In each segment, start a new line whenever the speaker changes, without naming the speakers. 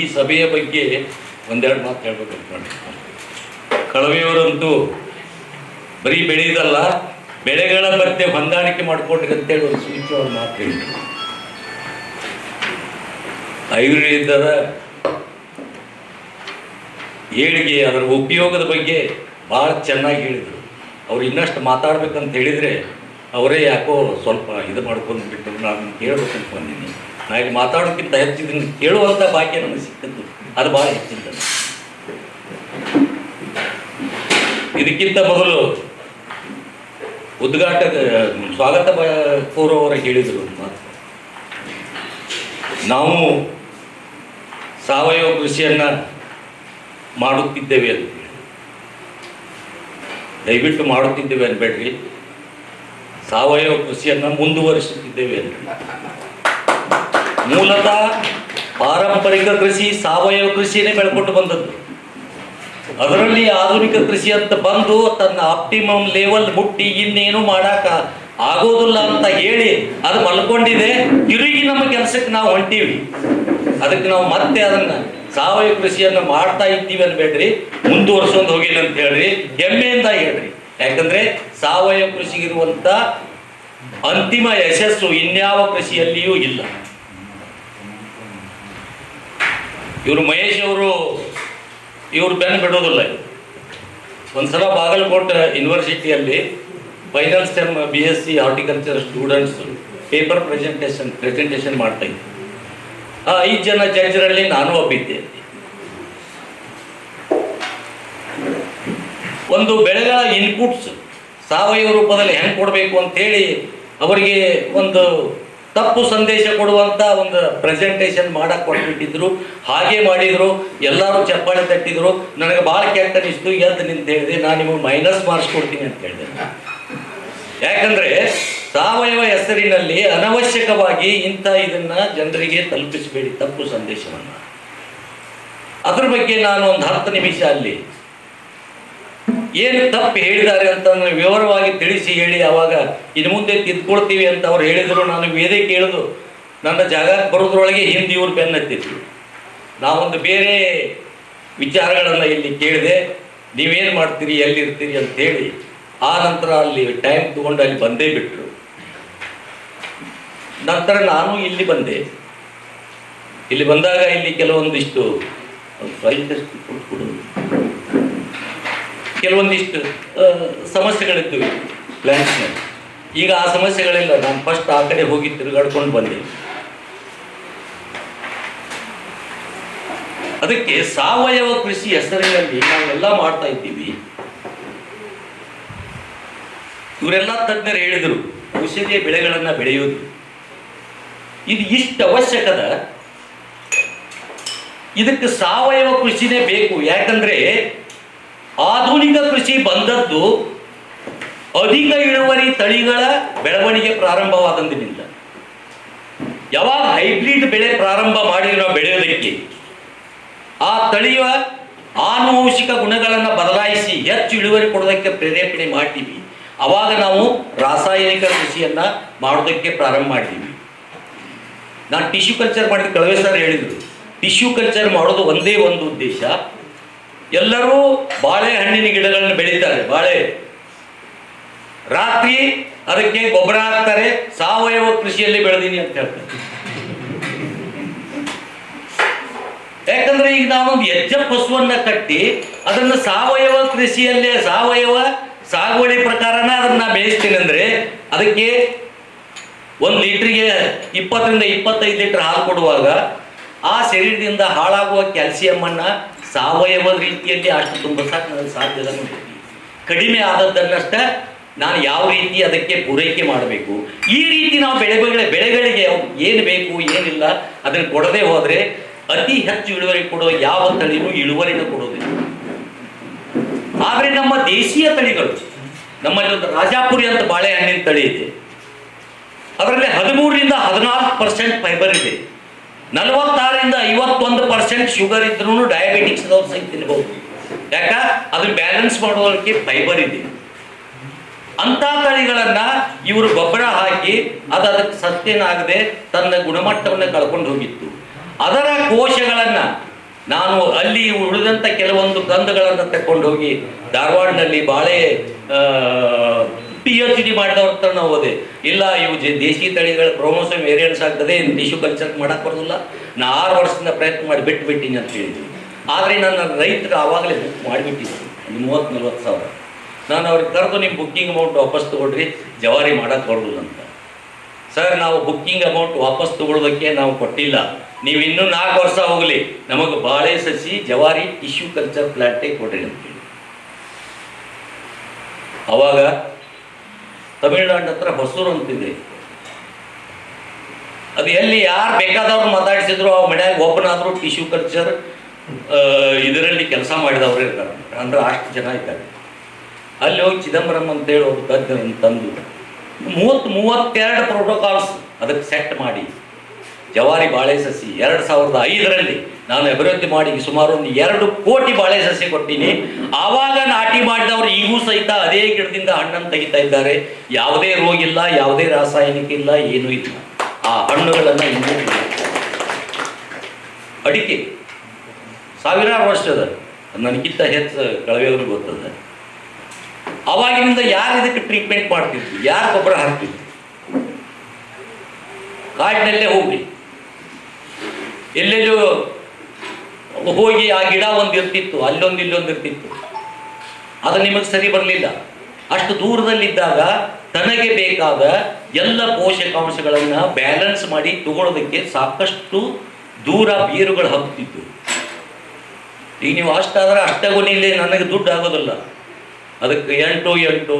ಈ ಸಭೆಯ ಬಗ್ಗೆ ಒಂದೆರಡು ಮಾತು ಹೇಳ್ಬೇಕಂತ ನೋಡಿ. ಕಳವೆಯವರಂತೂ ಬರೀ ಬೆಳೆಯದಲ್ಲ, ಬೆಳೆಗಳ ಮತ್ತೆ ಹೊಂದಾಣಿಕೆ ಮಾಡ್ಕೊಂಡ್ರಿ ಅಂತೇಳಿ ಒಂದು ಸೂಚ್ಯವಾದ ಮಾತು ಹೇಳಿದ್ರು. ಆಯುರ್ವೇದದ ಏಳಿಗೆ ಅದರ ಉಪಯೋಗದ ಬಗ್ಗೆ ಭಾಳ ಚೆನ್ನಾಗಿ ಹೇಳಿದರು. ಅವ್ರು ಇನ್ನಷ್ಟು ಮಾತಾಡ್ಬೇಕಂತ ಹೇಳಿದರೆ ಅವರೇ ಯಾಕೋ ಸ್ವಲ್ಪ ಇದು ಮಾಡ್ಕೊಂಡು ಬಿಟ್ಟು ನಾನು ಕೇಳ್ಬೇಕಂತ ಅನ್ಕೊಂಡಿನಿ ಇಲ್ಲಿ ಮಾತಾಡೋಕ್ಕಿಂತ ಹೆಚ್ಚು ಇದನ್ನು ಕೇಳುವಂಥ ಭಾಗ್ಯ ನಮಗೆ ಅದು ಭಾಳ ಹೆಚ್ಚಿದ್ದ ಇದಕ್ಕಿಂತ ಮೊದಲು ಉದ್ಘಾಟಕ, ಸ್ವಾಗತ ಕೋರುವವರು ಹೇಳಿದರು ಮಾತು. ನಾವು ಸಾವಯವ ಕೃಷಿಯನ್ನು ಮಾಡುತ್ತಿದ್ದೇವೆ ಅಂತ. ದಯವಿಟ್ಟು ಮಾಡುತ್ತಿದ್ದೇವೆ ಅನ್ಬೇಡ್ರಿ. ಸಾವಯವ ಕೃಷಿಯನ್ನು ಮುಂದುವರಿಸುತ್ತಿದ್ದೇವೆ ಅಂತ ಮೂಲತಃ ಪಾರಂಪರಿಕ ಕೃಷಿ, ಸಾವಯವ ಕೃಷಿಯೇ ಬೆಳ್ಕೊಂಡು ಬಂದದ್ದು. ಅದರಲ್ಲಿ ಆಧುನಿಕ ಕೃಷಿ ಅಂತ ಬಂದು ತನ್ನ ಆಪ್ಟಿಮಮ್ ಲೆವೆಲ್ ಮುಟ್ಟಿ ಇನ್ನೇನು ಮಾಡಾಕ ಆಗೋದಿಲ್ಲ ಅಂತ ಹೇಳಿ ಅದು ಮಲ್ಕೊಂಡಿದೆ. ತಿರುಗಿ ನಮ್ಮ ಕೆಲಸಕ್ಕೆ ನಾವು ಹೊಂಟೀವಿ. ಅದಕ್ಕೆ ನಾವು ಮತ್ತೆ ಅದನ್ನ ಸಾವಯವ ಕೃಷಿಯನ್ನು ಮಾಡ್ತಾ ಇದ್ದೀವಿ ಅನ್ಬೇಡ್ರಿ. ಮುಂದುವರ್ಸ್ಕೊಂಡು ಹೋಗಿಲ್ಲ ಅಂತ ಹೇಳ್ರಿ. ಹೆಮ್ಮೆಯಿಂದ ಹೇಳ್ರಿ. ಯಾಕಂದ್ರೆ ಸಾವಯವ ಕೃಷಿಗಿರುವಂತ ಅಂತಿಮ ಯಶಸ್ಸು ಇನ್ಯಾವ ಕೃಷಿಯಲ್ಲಿಯೂ ಇಲ್ಲ. ಇವರು ಮಹೇಶ್ ಅವರು, ಇವರು ಬೆನ್ನು ಬಿಡೋದಿಲ್ಲ. ಒಂದು ಒಂದ್ಸಲ Bagalkot ಯೂನಿವರ್ಸಿಟಿಯಲ್ಲಿ final sem B S C horticulture students paper presentation presentation ಮಾಡ್ತಾ ಇದ್ದೆ ಆ ಐದು ಜನ ಜಡ್ಜರಲ್ಲಿ ನಾನು ಒಬ್ಬಿದ್ದೆ. ಒಂದು ಬೆಳೆಗಳ ಇನ್ಪುಟ್ಸ್ ಸಾವಯವ ರೂಪದಲ್ಲಿ ಹೆಂಗೆ ಕೊಡಬೇಕು ಅಂತೇಳಿ ಅವರಿಗೆ ಒಂದು ತಪ್ಪು ಸಂದೇಶ ಕೊಡುವಂತ ಒಂದು ಪ್ರೆಸೆಂಟೇಷನ್ ಮಾಡಕ್ಕೆ ಕೊಟ್ಬಿಟ್ಟಿದ್ರು ಹಾಗೆ ಮಾಡಿದ್ರು. ಎಲ್ಲರೂ ಚಪ್ಪಾಳೆ ತಟ್ಟಿದ್ರು. ನನಗೆ ಭಾಳ ಕೆಟ್ಟ ಅನಿಸ್ತು. ಎದ್ದು ನಿಂತ ಹೇಳಿದೆ. ನಾನು ನಿಮಗೆ ಮೈನಸ್ ಮಾರ್ಕ್ಸ್ ಕೊಡ್ತೀನಿ ಅಂತ ಹೇಳಿದೆ. ಯಾಕಂದ್ರೆ ಸಾವಯವ ಹೆಸರಿನಲ್ಲಿ ಅನವಶ್ಯಕವಾಗಿ ಇಂಥ ಇದನ್ನ ಜನರಿಗೆ ತಲುಪಿಸಬೇಡಿ. ತಪ್ಪು ಸಂದೇಶವನ್ನು. ಅದ್ರ ಬಗ್ಗೆ ನಾನು ಒಂದು ಹತ್ತು ನಿಮಿಷ ಅಲ್ಲಿ ಏನು ತಪ್ಪು ಹೇಳಿದ್ದಾರೆ ಅಂತ ವಿವರವಾಗಿ ತಿಳಿಸಿ ಹೇಳಿ, ಅವಾಗ ಇನ್ನು ಮುಂದೆ ತಿದ್ಕೊಳ್ತೀವಿ ಅಂತ ಅವ್ರು ಹೇಳಿದರು. ನಾನು ವೇದೆ ಕೇಳಿದು, ನನ್ನ ಜಾಗ ಬರೋದ್ರೊಳಗೆ ಹಿಂದೆ ಇವ್ರು ಬೆನ್ನತ್ತಿದ್ರು ನಾವೊಂದು ಬೇರೆ ವಿಚಾರಗಳನ್ನು ಇಲ್ಲಿ ಕೇಳಿದೆ, ನೀವೇನು ಮಾಡ್ತೀರಿ, ಎಲ್ಲಿರ್ತೀರಿ ಅಂತ ಹೇಳಿ, ಆ ನಂತರ ಅಲ್ಲಿ ಟೈಮ್ ತಗೊಂಡು ಅಲ್ಲಿ ಬಂದೇ ಬಿಟ್ಟರು ನಂತರ ನಾನು ಇಲ್ಲಿ ಬಂದೆ. ಇಲ್ಲಿ ಬಂದಾಗ ಇಲ್ಲಿ ಕೆಲವೊಂದಿಷ್ಟು ಫೈಲ್ ಟೆಸ್ಟ್ ಕೊಡು ಕೆಲವೊಂದಿಷ್ಟು ಸಮಸ್ಯೆಗಳಿದ್ದವು ಪ್ಲ್ಯಾಂಟ್ಸ್ನಲ್ಲಿ ಈಗ ಆ ಸಮಸ್ಯೆಗಳಿಲ್ಲ. ನಾನು ಫಸ್ಟ್ ಆ ಕಡೆ ಹೋಗಿ ತಿರುಗಾಡ್ಕೊಂಡು ಬಂದೆ. ಅದಕ್ಕೆ ಸಾವಯವ ಕೃಷಿ ಹೆಸರಿನಲ್ಲಿ ನಾವೆಲ್ಲ ಮಾಡ್ತಾ ಇದ್ದೀವಿ. ಇವರೆಲ್ಲ ತಜ್ಞರು ಹೇಳಿದರು, ಔಷಧಿಯ ಬೆಳೆಗಳನ್ನು ಬೆಳೆಯೋದು. ಇದು ಇಷ್ಟು ಅವಶ್ಯಕದ. ಇದಕ್ಕೆ ಸಾವಯವ ಕೃಷಿನೇ ಬೇಕು. ಯಾಕಂದ್ರೆ ಆಧುನಿಕ ಕೃಷಿ ಬಂದದ್ದು ಅಧಿಕ ಇಳುವರಿ ತಳಿಗಳ ಬೆಳವಣಿಗೆ ಪ್ರಾರಂಭವಾದಂದಿನಿಂದ. ಯಾವಾಗ ಹೈಬ್ರಿಡ್ ಬೆಳೆ ಪ್ರಾರಂಭ ಮಾಡಿ ನಾವು ಬೆಳೆಯೋದಕ್ಕೆ ಆ ತಳಿಯ ಆನುವಂಶಿಕ ಗುಣಗಳನ್ನು ಬದಲಾಯಿಸಿ ಹೆಚ್ಚು ಇಳುವರಿ ಕೊಡೋದಕ್ಕೆ ಪ್ರೇರೇಪಣೆ ಮಾಡ್ತೀವಿ. ಅವಾಗ ನಾವು ರಾಸಾಯನಿಕ ಕೃಷಿಯನ್ನ ಮಾಡೋದಕ್ಕೆ ಪ್ರಾರಂಭ ಮಾಡ್ತೀವಿ. ನಾನು ಟಿಶ್ಯೂ ಕಲ್ಚರ್ ಮಾಡಿದ ಕಳವೇ ಸರ್ ಹೇಳಿದರು. ಟಿಶ್ಯೂ ಕಲ್ಚರ್ ಮಾಡೋದು ಒಂದೇ ಒಂದು ಉದ್ದೇಶ. ಎಲ್ಲರೂ ಬಾಳೆಹಣ್ಣಿನ ಗಿಡಗಳನ್ನು ಬೆಳೀತಾರೆ, ಬಾಳೆ. ರಾತ್ರಿ ಅದಕ್ಕೆ ಗೊಬ್ಬರ ಹಾಕ್ತಾರೆ, ಸಾವಯವ ಕೃಷಿಯಲ್ಲಿ ಬೆಳೆದೀನಿ ಅಂತ ಹೇಳ್ತಾರೆ. ಯಾಕಂದ್ರೆ ಈಗ ನಾವೊಂದು ಹೆಜ್ಜ ಪಶುವನ್ನ ಕಟ್ಟಿ ಅದನ್ನು ಸಾವಯವ ಕೃಷಿಯಲ್ಲೇ, ಸಾವಯವ ಸಾಗುವಳಿ ಪ್ರಕಾರನ ಅದನ್ನ ಬೇಯಿಸ್ತೀನಿ ಅಂದ್ರೆ ಅದಕ್ಕೆ ಒಂದು ಲೀಟ್ರಿಗೆ ಇಪ್ಪತ್ತರಿಂದ ಇಪ್ಪತ್ತೈದು ಲೀಟರ್ ಹಾಲು ಕೊಡುವಾಗ ಆ ಶರೀರದಿಂದ ಹಾಳಾಗುವ ಕ್ಯಾಲ್ಸಿಯಂ ಅನ್ನ ಸಾವಯವ ರೀತಿಯಲ್ಲಿ ಅಷ್ಟು ತುಂಬಿಸಕ್ಕೆ ನನಗೆ ಕಡಿಮೆ ಆದದ್ದನ್ನಷ್ಟೇ ನಾನು ಯಾವ ರೀತಿ ಅದಕ್ಕೆ ಪೂರೈಕೆ ಮಾಡಬೇಕು? ಈ ರೀತಿ ನಾವು ಬೆಳೆಗಳ ಬೆಳೆ ಬೆಳೆಗಳಿಗೆ ಏನು ಬೇಕು, ಏನಿಲ್ಲ, ಅದನ್ನು ಕೊಡದೆ ಹೋದರೆ ಅತಿ ಹೆಚ್ಚು ಇಳುವರಿ ಕೊಡೋ ಯಾವ ತಳಿನೂ ಇಳುವರಿನ ಕೊಡೋದಿಲ್ಲ ಆದರೆ ನಮ್ಮ ದೇಶೀಯ ತಳಿಗಳು, ನಮ್ಮಲ್ಲಿ ಒಂದು ರಾಜಾಪುರಿ ಅಂತ ಬಾಳೆಹಣ್ಣಿನ ತಳಿ ಇದೆ. ಅದರಲ್ಲಿ ಹದಿಮೂರರಿಂದ ಹದಿನಾಲ್ಕು ಪರ್ಸೆಂಟ್ ಫೈಬರ್ ಇದೆ. ನಲವತ್ತಾರರಿಂದ ಐವತ್ತೊಂದು ಪರ್ಸೆಂಟ್ ಶುಗರ್ ಇದ್ರೂ ಡಯಾಬಿಟಿಕ್ಸ್ ಇದ್ದವ್ರು ಸಹಿತ ತಿನ್ಬಹುದು ಯಾಕ? ಅದು ಬ್ಯಾಲೆನ್ಸ್ ಮಾಡೋದಕ್ಕೆ ಫೈಬರ್ ಇದೆ. ಅಂತ ತಳಿಗಳನ್ನ ಇವರು ಗೊಬ್ಬರ ಹಾಕಿ ಅದು ಅದಕ್ಕೆ ಸತ್ಯನಾಗದೆ ತನ್ನ ಗುಣಮಟ್ಟವನ್ನು ಕಳ್ಕೊಂಡು ಹೋಗಿತ್ತು. ಅದರ ಕೋಶಗಳನ್ನು ನಾನು ಅಲ್ಲಿ ಉಳಿದಂಥ ಕೆಲವೊಂದು ಗಂಧಗಳನ್ನು ತಕೊಂಡು ಹೋಗಿ ಧಾರವಾಡನಲ್ಲಿ ಬಾಳೆ ಪಿ ಎಚ್ ಡಿ ಮಾಡಿದವ್ರ ನಾವು ಇಲ್ಲ, ಇವು ದೇಶಿ ತಳಿಗಳ ಕ್ರೋಮೋಸೋಮ್ ವೇರಿಯನ್ಸ್ ಆಗ್ತದೆ ಟಿಶ್ಯೂ ಕಲ್ಚರ್ ಮಾಡಕ್ಕೆ ಬರೋದಿಲ್ಲ. ನಾ ಆರು ವರ್ಷದಿಂದ ಪ್ರಯತ್ನ ಮಾಡಿ ಬಿಟ್ಟು ಬಿಟ್ಟಿನಿ ಅಂತ ಹೇಳಿದ್ವಿ. ಆದರೆ ನನ್ನ ರೈತರು ಆವಾಗಲೇ ಬುಕ್ ಮಾಡಿಬಿಟ್ಟಿದ್ದೆ ಒಂದು ಮೂವತ್ತು ನಲ್ವತ್ತು ಸಾವಿರ. ನಾನು ಅವ್ರಿಗೆ ಕರೆದು ನಿಮ್ಮ ಬುಕ್ಕಿಂಗ್ ಅಮೌಂಟ್ ವಾಪಸ್ ತೊಗೊಳ್ರಿ, ಜವಾರಿ ಮಾಡಕ್ಕೆ ಬರೋದಿಲ್ಲ ಅಂತ. ಸರ್, ನಾವು ಬುಕ್ಕಿಂಗ್ ಅಮೌಂಟ್ ವಾಪಸ್ ತಗೊಳ್ಳೋದಕ್ಕೆ ನಾವು ಕೊಟ್ಟಿಲ್ಲ. ನೀವು ಇನ್ನೂ ನಾಲ್ಕು ವರ್ಷ ಹೋಗಲಿ. ನಮಗೆ ಬಾಳೆ ಸಸಿ, ಜವಾರಿ ಟಿಶ್ಯೂ ಕಲ್ಚರ್ ಪ್ಲಾಂಟೇ ಕೊಡ್ರಿ ಅಂತೇಳಿ ಅವಾಗ ತಮಿಳ್ನಾಡು ಹತ್ರ ಹೊಸೂರು ಅಂತಿದೆ. ಅದು ಎಲ್ಲಿ ಯಾರು ಬೇಕಾದವ್ರು ಮಾತಾಡಿಸಿದ್ರು ಅವ್ರ ಮನ್ಯಾಗ ಒಬ್ಬನಾದರೂ ಟಿಶ್ಯೂ ಕಲ್ಚರ್ ಇದರಲ್ಲಿ ಕೆಲಸ ಮಾಡಿದವರು ಇರ್ತಾರೆ. ಅಂದ್ರೆ ಅಷ್ಟು ಜನ ಇದ್ದಾರೆ. ಅಲ್ಲಿ ಹೋಗಿ ಚಿದಂಬರಂ ಅಂತೇಳಿ ಒಂದು ತಜ್ಞರನ್ನು ತಂದು, ಮೂವತ್ತು ಮೂವತ್ತೆರಡು ಪ್ರೋಟೋಕಾಲ್ಸ್ ಅದಕ್ಕೆ ಸೆಟ್ ಮಾಡಿ. ಜವಾರಿ ಬಾಳೆ ಸಸಿ ಎರಡು ಸಾವಿರದ ಐದರಲ್ಲಿ ನಾನು ಅಭಿವೃದ್ಧಿ ಮಾಡಿ ಸುಮಾರು ಒಂದು ಎರಡು ಕೋಟಿ ಬಾಳೆ ಸಸಿ ಕೊಟ್ಟಿನಿ. ಆವಾಗ ನಾಟಿ ಮಾಡಿದವರು ಈಗೂ ಸಹಿತ ಅದೇ ಗಿಡದಿಂದ ಹಣ್ಣನ್ನು ತೆಗಿತಾ ಇದ್ದಾರೆ. ಯಾವುದೇ ರೋಗ ಇಲ್ಲ, ಯಾವುದೇ ರಾಸಾಯನಿಕ ಇಲ್ಲ, ಏನೂ ಇಲ್ಲ. ಆ ಹಣ್ಣುಗಳನ್ನು ಇನ್ನೂ ಅಡಿಕೆ. ಸಾವಿರಾರು ವರ್ಷದ. ನನಗಿಂತ ಹೆಚ್ಚು ಕಳವೆಯವರು ಗೊತ್ತದ. ಅವಾಗಿನಿಂದ ಯಾರು ಇದಕ್ಕೆ ಟ್ರೀಟ್ಮೆಂಟ್ ಮಾಡ್ತಿದ್ವಿ ಯಾರು ಗೊಬ್ಬರ ಹಾಕ್ತಿದ್ವಿ ಕಾಡಿನಲ್ಲೇ ಹೋಗಿ ಎಲ್ಲೆಲ್ಲೂ ಹೋಗಿ ಆ ಗಿಡ ಒಂದು ಇರ್ತಿತ್ತು, ಅಲ್ಲೊಂದು ಇಲ್ಲೊಂದು ಇರ್ತಿತ್ತು. ಅದು ನಿಮಗೆ ಸರಿ ಬರಲಿಲ್ಲ. ಅಷ್ಟು ದೂರದಲ್ಲಿದ್ದಾಗ ತನಗೆ ಬೇಕಾದ ಎಲ್ಲ ಪೋಷಕಾಂಶಗಳನ್ನು ಬ್ಯಾಲೆನ್ಸ್ ಮಾಡಿ ತಗೊಳ್ಳೋದಕ್ಕೆ ಸಾಕಷ್ಟು ದೂರ ಬೇರುಗಳು ಹಬ್ತಿತ್ತು ಈಗ ನೀವು ಅಷ್ಟಾದ್ರೆ ಅಷ್ಟಗುಣಿಲಿ ನನಗೆ ದುಡ್ಡು ಆಗೋದಿಲ್ಲ. ಅದಕ್ಕೆ ಎಂಟು ಎಂಟು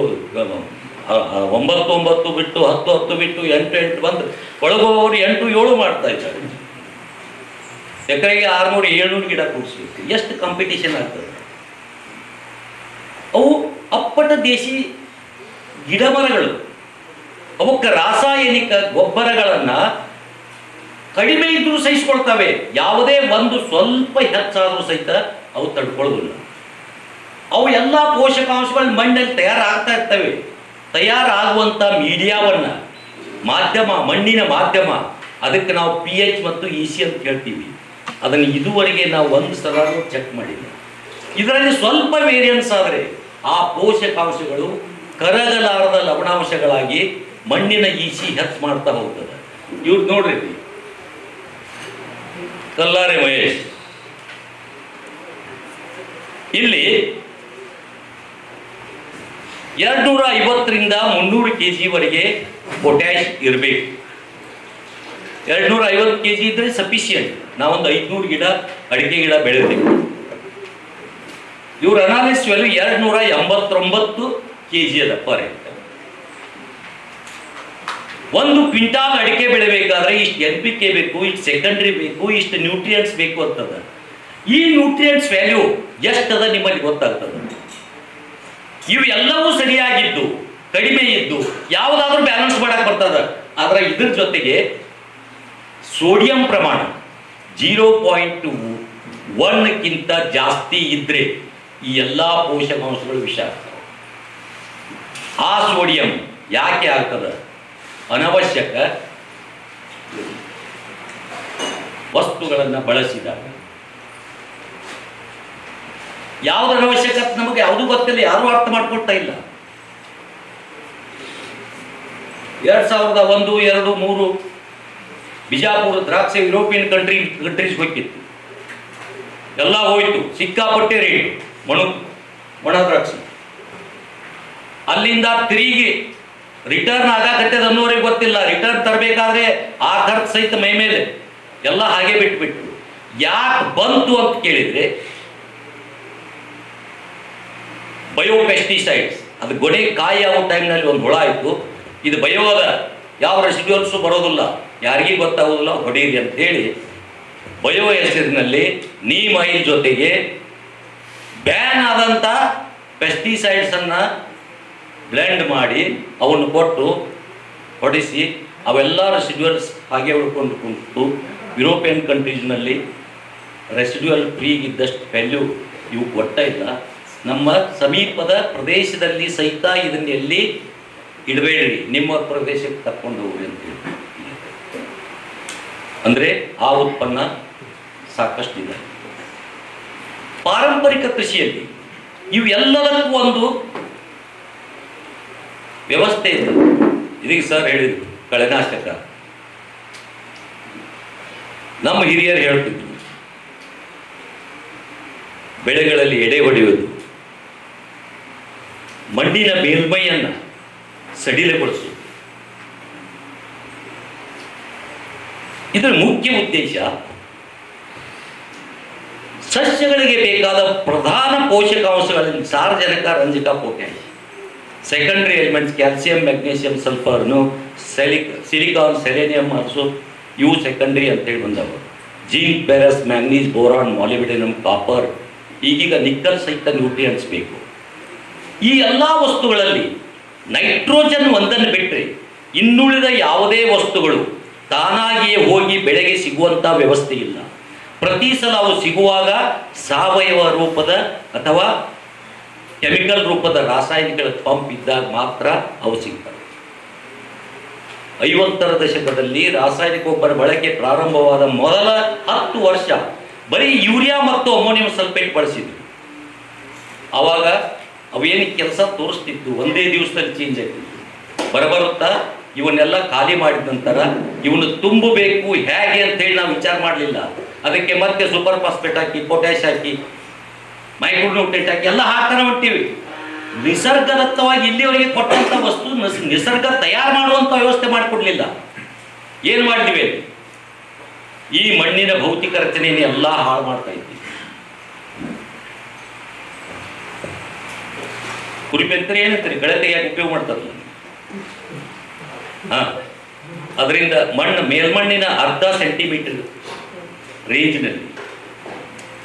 ಒಂಬತ್ತು ಒಂಬತ್ತು ಬಿಟ್ಟು ಹತ್ತು ಹತ್ತು ಬಿಟ್ಟು ಎಂಟು ಎಂಟು ಬಂದು ಒಳಗೋರು ಎಂಟು, ಏಳು ಮಾಡ್ತಾ ಇದ್ದಾರೆ. ಎಕರೆಗೆ ಆರುನೂರು ಏಳ್ನೂರು ಗಿಡ ಕೂಡಿಸ್ಬೇಕು. ಎಷ್ಟು ಕಾಂಪಿಟೇಷನ್ ಆಗ್ತದೆ? ಅವು ಅಪ್ಪಟ ದೇಶಿ ಗಿಡ ಮರಗಳು ಅವಕ್ಕೆ ರಾಸಾಯನಿಕ ಗೊಬ್ಬರಗಳನ್ನು ಕಡಿಮೆ ಇದ್ರೂ ಸಹಿಸ್ಕೊಳ್ತವೆ. ಯಾವುದೇ ಒಂದು ಸ್ವಲ್ಪ ಹೆಚ್ಚಾದರೂ ಸಹಿತ ಅವು ತಡ್ಕೊಳ್ಳೋದಿಲ್ಲ. ಅವು ಎಲ್ಲ ಪೋಷಕಾಂಶಗಳು ಮಣ್ಣಲ್ಲಿ ತಯಾರಾಗ್ತಾ ಇರ್ತವೆ. ತಯಾರಾಗುವಂಥ ಮೀಡಿಯಾವನ್ನು, ಮಾಧ್ಯಮ, ಮಣ್ಣಿನ ಮಾಧ್ಯಮ, ಅದಕ್ಕೆ ನಾವು ಪಿ ಎಚ್ ಮತ್ತು ಇ ಸಿ ಅಂತ ಹೇಳ್ತೀವಿ. ಅದನ್ನು ಇದುವರೆಗೆ ನಾವು ಒಂದು ಸಲ ಚೆಕ್ ಮಾಡಿಲ್ಲ. ಇದರಲ್ಲಿ ಸ್ವಲ್ಪ ವೇರಿಯನ್ಸ್ ಆದರೆ ಆ ಪೋಷಕಾಂಶಗಳು ಕರಗಲಾರದ ಲವಣಾಂಶಗಳಾಗಿ ಮಣ್ಣಿನ ಈಸಿ ಹೆಚ್ಚು ಮಾಡ್ತಾ ಹೋಗ್ತದೆ. ಇವ್ರು ನೋಡ್ರಿ. ಕಲ್ಲಾರೆ ಮಹೇಶ್. ಇಲ್ಲಿ ಎರಡ್ನೂರ ಐವತ್ತರಿಂದ ಮುನ್ನೂರು ಕೆ ಜಿವರೆಗೆ ಪೊಟ್ಯಾಶ್ ಇರಬೇಕು. ಎರಡ್ನೂರ ಐವತ್ತು ಕೆ ಜಿ ಇದ್ರೆ ಸಫಿಶಿಯಂಟ್ ನಾವೊಂದು ಐದ್ನೂರು ಗಿಡ, ಅಡಿಕೆ ಗಿಡ ಬೆಳೆದೀವಿ ಇವ್ರ ಅನಾಲಿಸ್ ವ್ಯಾಲ್ಯೂ ಎರಡು ನೂರ ಎಂಬತ್ತೊಂಬತ್ತು ಕೆ ಜಿ ಅದ ಪರ್ ಒಂದು ಕ್ವಿಂಟಾಲ್ ಅಡಿಕೆ ಬೆಳಿಬೇಕಾದ್ರೆ ಇಷ್ಟು ಎನ್ ಪಿ ಕೆ ಬೇಕು, ಇಷ್ಟು ಸೆಕೆಂಡ್ರಿ ಬೇಕು, ಇಷ್ಟು ನ್ಯೂಟ್ರಿಯೆಂಟ್ಸ್ ಬೇಕು ಅಂತದ. ಈ ನ್ಯೂಟ್ರಿಯೆಂಟ್ಸ್ ವ್ಯಾಲ್ಯೂ ಎಷ್ಟದ ನಿಮ್ಮಲ್ಲಿ ಗೊತ್ತಾಗ್ತದೆ? ಇವೆಲ್ಲವೂ ಸರಿಯಾಗಿದ್ದು, ಕಡಿಮೆ ಇದ್ದು, ಯಾವುದಾದ್ರೂ ಬ್ಯಾಲೆನ್ಸ್ ಮಾಡಕ್ ಬರ್ತದ. ಆದ್ರೆ ಇದ್ರ ಜೊತೆಗೆ ಸೋಡಿಯಂ ಪ್ರಮಾಣ ಜೀರೋ ಪಾಯಿಂಟ್ ಒನ್ಕ್ಕಿಂತ ಜಾಸ್ತಿ ಇದ್ದರೆ ಈ ಎಲ್ಲ ಪೋಷಕಾಂಶಗಳು ವಿಷ ಆಗ್ತವೆ. ಆ ಸೋಡಿಯಂ ಯಾಕೆ ಆಗ್ತದೆ? ಅನವಶ್ಯಕ ವಸ್ತುಗಳನ್ನು ಬಳಸಿದಾಗ. ಯಾವುದು ಅನವಶ್ಯಕ ನಮಗೆ ಯಾವುದೂ ಗೊತ್ತಿಲ್ಲ, ಯಾರೂ ಅರ್ಥ ಮಾಡ್ಕೊಳ್ತಾ ಇಲ್ಲ. ಎರಡ್ ಸಾವಿರದ ಒಂದು, ಎರಡು, ಮೂರು ಬಿಜಾಪುರ ದ್ರಾಕ್ಷಿ ಯುರೋಪಿಯನ್ ಕಂಟ್ರಿ ಕಂಟ್ರೀಸ್ ಹೋಗಿತ್ತು. ಎಲ್ಲ ಹೋಯ್ತು. ಸಿಕ್ಕಾಪಟ್ಟೆ ರೇಟ್ ಮಣು ಒಣ ದ್ರಾಕ್ಷಿ. ಅಲ್ಲಿಂದ ತಿರುಗಿ ರಿಟರ್ನ್ ಆಗಾಕತ್ತದ ಅನ್ನೋರಿಗೆ ಗೊತ್ತಿಲ್ಲ. ರಿಟರ್ನ್ ತರಬೇಕಾದ್ರೆ ಆ ಖರ್ಚು ಸಹಿತ ಮೈ ಮೇಲೆ. ಎಲ್ಲ ಹಾಗೆ ಬಿಟ್ಬಿಟ್ಟು ಯಾಕೆ ಬಂತು ಅಂತ ಕೇಳಿದ್ರೆ ಬಯೋಪೆಸ್ಟಿಸೈಡ್ಸ್ ಅದು ಗೊನೆ ಕಾಯಿ ಆಗೋ ಟೈಮ್ನಲ್ಲಿ ಒಂದು ಹುಳ ಆಯಿತು. ಇದು ಬಯೋ ಅದ ಯಾವ ರೆಸಿಡ್ಯೂಲ್ಸು ಬರೋದಿಲ್ಲ. ಯಾರಿಗೂ ಗೊತ್ತಾಗೋದಿಲ್ಲ ಹೊಡೀರಿ ಅಂತ ಹೇಳಿ ಬಯೋ ಹೆಸರಿನಲ್ಲಿ ನೀಮ್ ಆಯಿಲ್ ಜೊತೆಗೆ ಬ್ಯಾನ್ ಆದಂಥ ಪೆಸ್ಟಿಸೈಡ್ಸನ್ನು ಬ್ಲೆಂಡ್ ಮಾಡಿ ಅವನ್ನು ಕೊಟ್ಟು ಹೊಡಿಸಿ ಅವೆಲ್ಲ ರೆಸಿಡ್ಯೂಲ್ಸ್ ಹಾಗೆ ಉಳ್ಕೊಂಡು ಕುಂತು, ಯುರೋಪಿಯನ್ ಕಂಟ್ರೀಸ್ನಲ್ಲಿ ರೆಸಿಡ್ಯೂಯಲ್ ಫ್ರೀ ಇದ್ದಷ್ಟು ವ್ಯಾಲ್ಯೂ ಇವು ಕೊಟ್ಟ ಇಲ್ಲ ನಮ್ಮ ಸಮೀಪದ ಪ್ರದೇಶದಲ್ಲಿ ಸಹಿತ ಇದನ್ನೆಲ್ಲಿ ಇಡಬೇಡ್ರಿ, ನಿಮ್ಮ ಪ್ರದೇಶಕ್ಕೆ ತಕ್ಕೊಂಡು ಹೋಗಿ ಅಂತ ಹೇಳಿ. ಅಂದರೆ ಆ ಉತ್ಪನ್ನ ಸಾಕಷ್ಟಿದೆ. ಪಾರಂಪರಿಕ ಕೃಷಿಯಲ್ಲಿ ಇವೆಲ್ಲದಕ್ಕೂ ಒಂದು ವ್ಯವಸ್ಥೆ ಇದೆ. ಇದೀಗ ಸರ್ ಹೇಳಿದರು, ಕಳೆನಾಶಕ. ನಮ್ಮ ಹಿರಿಯರು ಹೇಳ್ತಿದ್ರು, ಬೆಳೆಗಳಲ್ಲಿ ಎಡೆ ಹೊಡೆಯುವುದು ಮಣ್ಣಿನ ಮೇಲ್ಮೈಯನ್ನು ಸಡಿಲಗೊಳಿಸುವುದು. ಇದರ ಮುಖ್ಯ ಉದ್ದೇಶ ಸಸ್ಯಗಳಿಗೆ ಬೇಕಾದ ಪ್ರಧಾನ ಪೋಷಕಾಂಶಗಳಲ್ಲಿ ಸಾರಜನಕ, ರಂಜಕ, potash. Secondary elements calcium magnesium ಸಲ್ಫರ್ನು ಸೆಲಿಕ್ ಸಿಲಿಕಾನ್ ಸೆಲೆನಿಯಂ ಅಲ್ಸೋ ಇವು ಸೆಕೆಂಡರಿ ಅಂತೇಳಿ ಬಂದವು. Zinc, ಬೆರಸ್, manganese, boron molybdenum copper ಈಗೀಗ ನಿಕ್ಕಲ್ ಸಹಿತ ನ್ಯೂಟ್ರಿಯನ್ಸ್ ಬೇಕು. ಈ ಎಲ್ಲ ವಸ್ತುಗಳಲ್ಲಿ ನೈಟ್ರೋಜನ್ ಒಂದನ್ನು ಬಿಟ್ಟರೆ ಇನ್ನುಳಿದ ಯಾವುದೇ ವಸ್ತುಗಳು ತಾನಾಗಿಯೇ ಹೋಗಿ ಬೆಳೆಗೆ ಸಿಗುವಂಥ ವ್ಯವಸ್ಥೆ ಇಲ್ಲ. ಪ್ರತಿ ಸಲ ಅವು ಸಿಗುವಾಗ ಸಾವಯವ ರೂಪದ ಅಥವಾ ಕೆಮಿಕಲ್ ರೂಪದ ರಾಸಾಯನಿಕಗಳ ಪಂಪ್ ಇದ್ದಾಗ ಮಾತ್ರ ಅವು ಸಿಗ್ತವೆ. ಐವತ್ತರ ದಶಕದಲ್ಲಿ ರಾಸಾಯನಿಕ ಗೊಬ್ಬರ ಬಳಕೆ ಪ್ರಾರಂಭವಾದ ಮೊದಲ ಹತ್ತು ವರ್ಷ ಬರೀ ಯೂರಿಯಾ ಮತ್ತು ಅಮೋನಿಯಂ ಸಲ್ಫೇಟ್ ಬಳಸಿದ್ರು ಆವಾಗ ಅವೇನು ಕೆಲಸ ತೋರಿಸ್ತಿತ್ತು, ಒಂದೇ ದಿವಸದಲ್ಲಿ ಚೇಂಜ್ ಆಗ್ತಿತ್ತು. ಬರಬರುತ್ತಾ? ಇವನ್ನೆಲ್ಲ ಖಾಲಿ ಮಾಡಿದ ನಂತರ ಇವನು ತುಂಬಬೇಕು ಹೇಗೆ ಅಂತೇಳಿ ನಾವು ವಿಚಾರ ಮಾಡಲಿಲ್ಲ. ಅದಕ್ಕೆ ಮತ್ತೆ ಸೂಪರ್ ಫಾಸ್ಫೇಟ್ ಹಾಕಿ ಪೊಟ್ಯಾಶ್ ಹಾಕಿ, ಮೈಕ್ರೋನ್ಯೂಟ್ರೆಂಟ್ ಹಾಕಿ, ಎಲ್ಲ ಹಾಕ್ತಾನೆ ಹೊಂಟೀವಿ. ನಿಸರ್ಗದತ್ತವಾಗಿ ಇಲ್ಲಿವರೆಗೆ ಕೊಟ್ಟಂತ ವಸ್ತು ನಸ್- ನಿಸರ್ಗ ತಯಾರು ಮಾಡುವಂಥ ವ್ಯವಸ್ಥೆ ಮಾಡಿಕೊಡ್ಲಿಲ್ಲ. ಏನು ಮಾಡಿದ್ವಿ ಈ ಮಣ್ಣಿನ ಭೌತಿಕ ರಚನೆಯನ್ನು ಎಲ್ಲ ಹಾಳು ಮಾಡ್ತಾ ಇದ್ದೀವಿ ಕುರಿಪೆಂತರೆ ಏನಂತಾರೆ? ಗಳೆ ತೆಗಿಯಾಕೆ ಉಪಯೋಗ ಮಾಡ್ತಾರಲ್ಲ. ಹಾ. ಅದರಿಂದ ಮಣ್ಣು, ಮೇಲ್ಮಣ್ಣಿನ ಅರ್ಧ ಸೆಂಟಿಮೀಟರ್ ರೇಂಜ್ನಲ್ಲಿ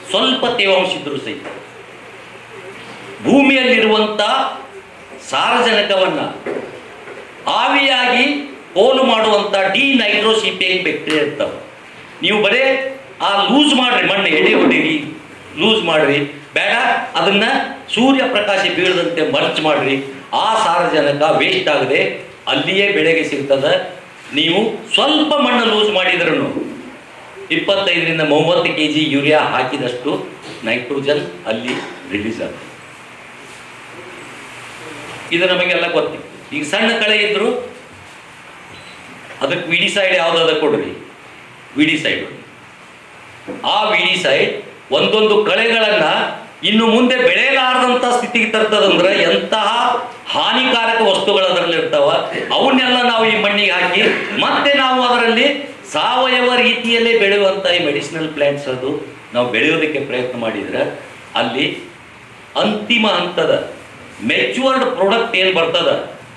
ಸ್ವಲ್ಪ ತೇವಾಂಶ ಇದ್ದರೂ ಸಹಿತ ಭೂಮಿಯಲ್ಲಿರುವಂಥ ಸಾರಜನಕವನ್ನು ಆವಿಯಾಗಿ ಪೋಲು ಮಾಡುವಂಥ ಡಿ ನೈಟ್ರೋಸಿಪೇನ್ ಬ್ಯಾಕ್ಟೀರಿಯಾ ಇರ್ತಾವೆ. ನೀವು ಬರೇ ಆ ಲೂಸ್ ಮಾಡ್ರಿ, ಮಣ್ಣು ಎಡೆ ಹೊಡೀರಿ, ಲೂಸ್ ಮಾಡ್ರಿ. ಬೇಡ, ಅದನ್ನ ಸೂರ್ಯ ಪ್ರಕಾಶ ಬೀಳದಂತೆ ಮರ್ಚ್ ಮಾಡ್ರಿ. ಆ ಸಾರಜನಕ ವೇಸ್ಟ್ ಆಗದೆ ಅಲ್ಲಿಯೇ ಬೆಳೆಗೆ ಸಿಗ್ತದೆ. ನೀವು ಸ್ವಲ್ಪ ಮಣ್ಣು ಲೂಸ್ ಮಾಡಿದ್ರೂ ಇಪ್ಪತ್ತೈದರಿಂದ ಮೂವತ್ತು ಕೆ ಜಿ ಯೂರಿಯಾ ಹಾಕಿದಷ್ಟು ನೈಟ್ರೋಜನ್ ಅಲ್ಲಿ ರಿಲೀಸ್ ಆಗುತ್ತೆ. ಇದು ನಮಗೆಲ್ಲ ಗೊತ್ತಿತ್ತು ಈಗ ಸಣ್ಣ ಕಳೆ ಇದ್ದರೂ ಅದಕ್ಕೆ ವಿಡಿ ಸೈಡ್ ಯಾವುದಾದ ಕೊಡ್ರಿ. ವಿಡಿ ಸೈಡ್ ಆ ವಿಡಿ ಸೈಡ್ ಒಂದೊಂದು ಕಳೆಗಳನ್ನ ಇನ್ನು ಮುಂದೆ ಬೆಳೆಯಲಾರದಂಥ ಸ್ಥಿತಿಗೆ ತರ್ತದಂದ್ರೆ ಎಂತಹ ಹಾನಿಕಾರಕ ವಸ್ತುಗಳು ಅದರಲ್ಲಿ ಇರ್ತಾವ ಅವನ್ನೆಲ್ಲ ನಾವು ಈ ಮಣ್ಣಿಗೆ ಹಾಕಿ, ಮತ್ತೆ ನಾವು ಅದರಲ್ಲಿ ಸಾವಯವ ರೀತಿಯಲ್ಲೇ ಬೆಳೆಯುವಂಥ ಈ ಮೆಡಿಸಿನಲ್ ಪ್ಲಾಂಟ್ಸ್ ಅದು ನಾವು ಬೆಳೆಯೋದಕ್ಕೆ ಪ್ರಯತ್ನ ಮಾಡಿದ್ರೆ ಅಲ್ಲಿ ಅಂತಿಮ ಹಂತದ ಮೆಚ್ಯೂರ್ಡ್ ಪ್ರಾಡಕ್ಟ್ ಏನು ಬರ್ತದ,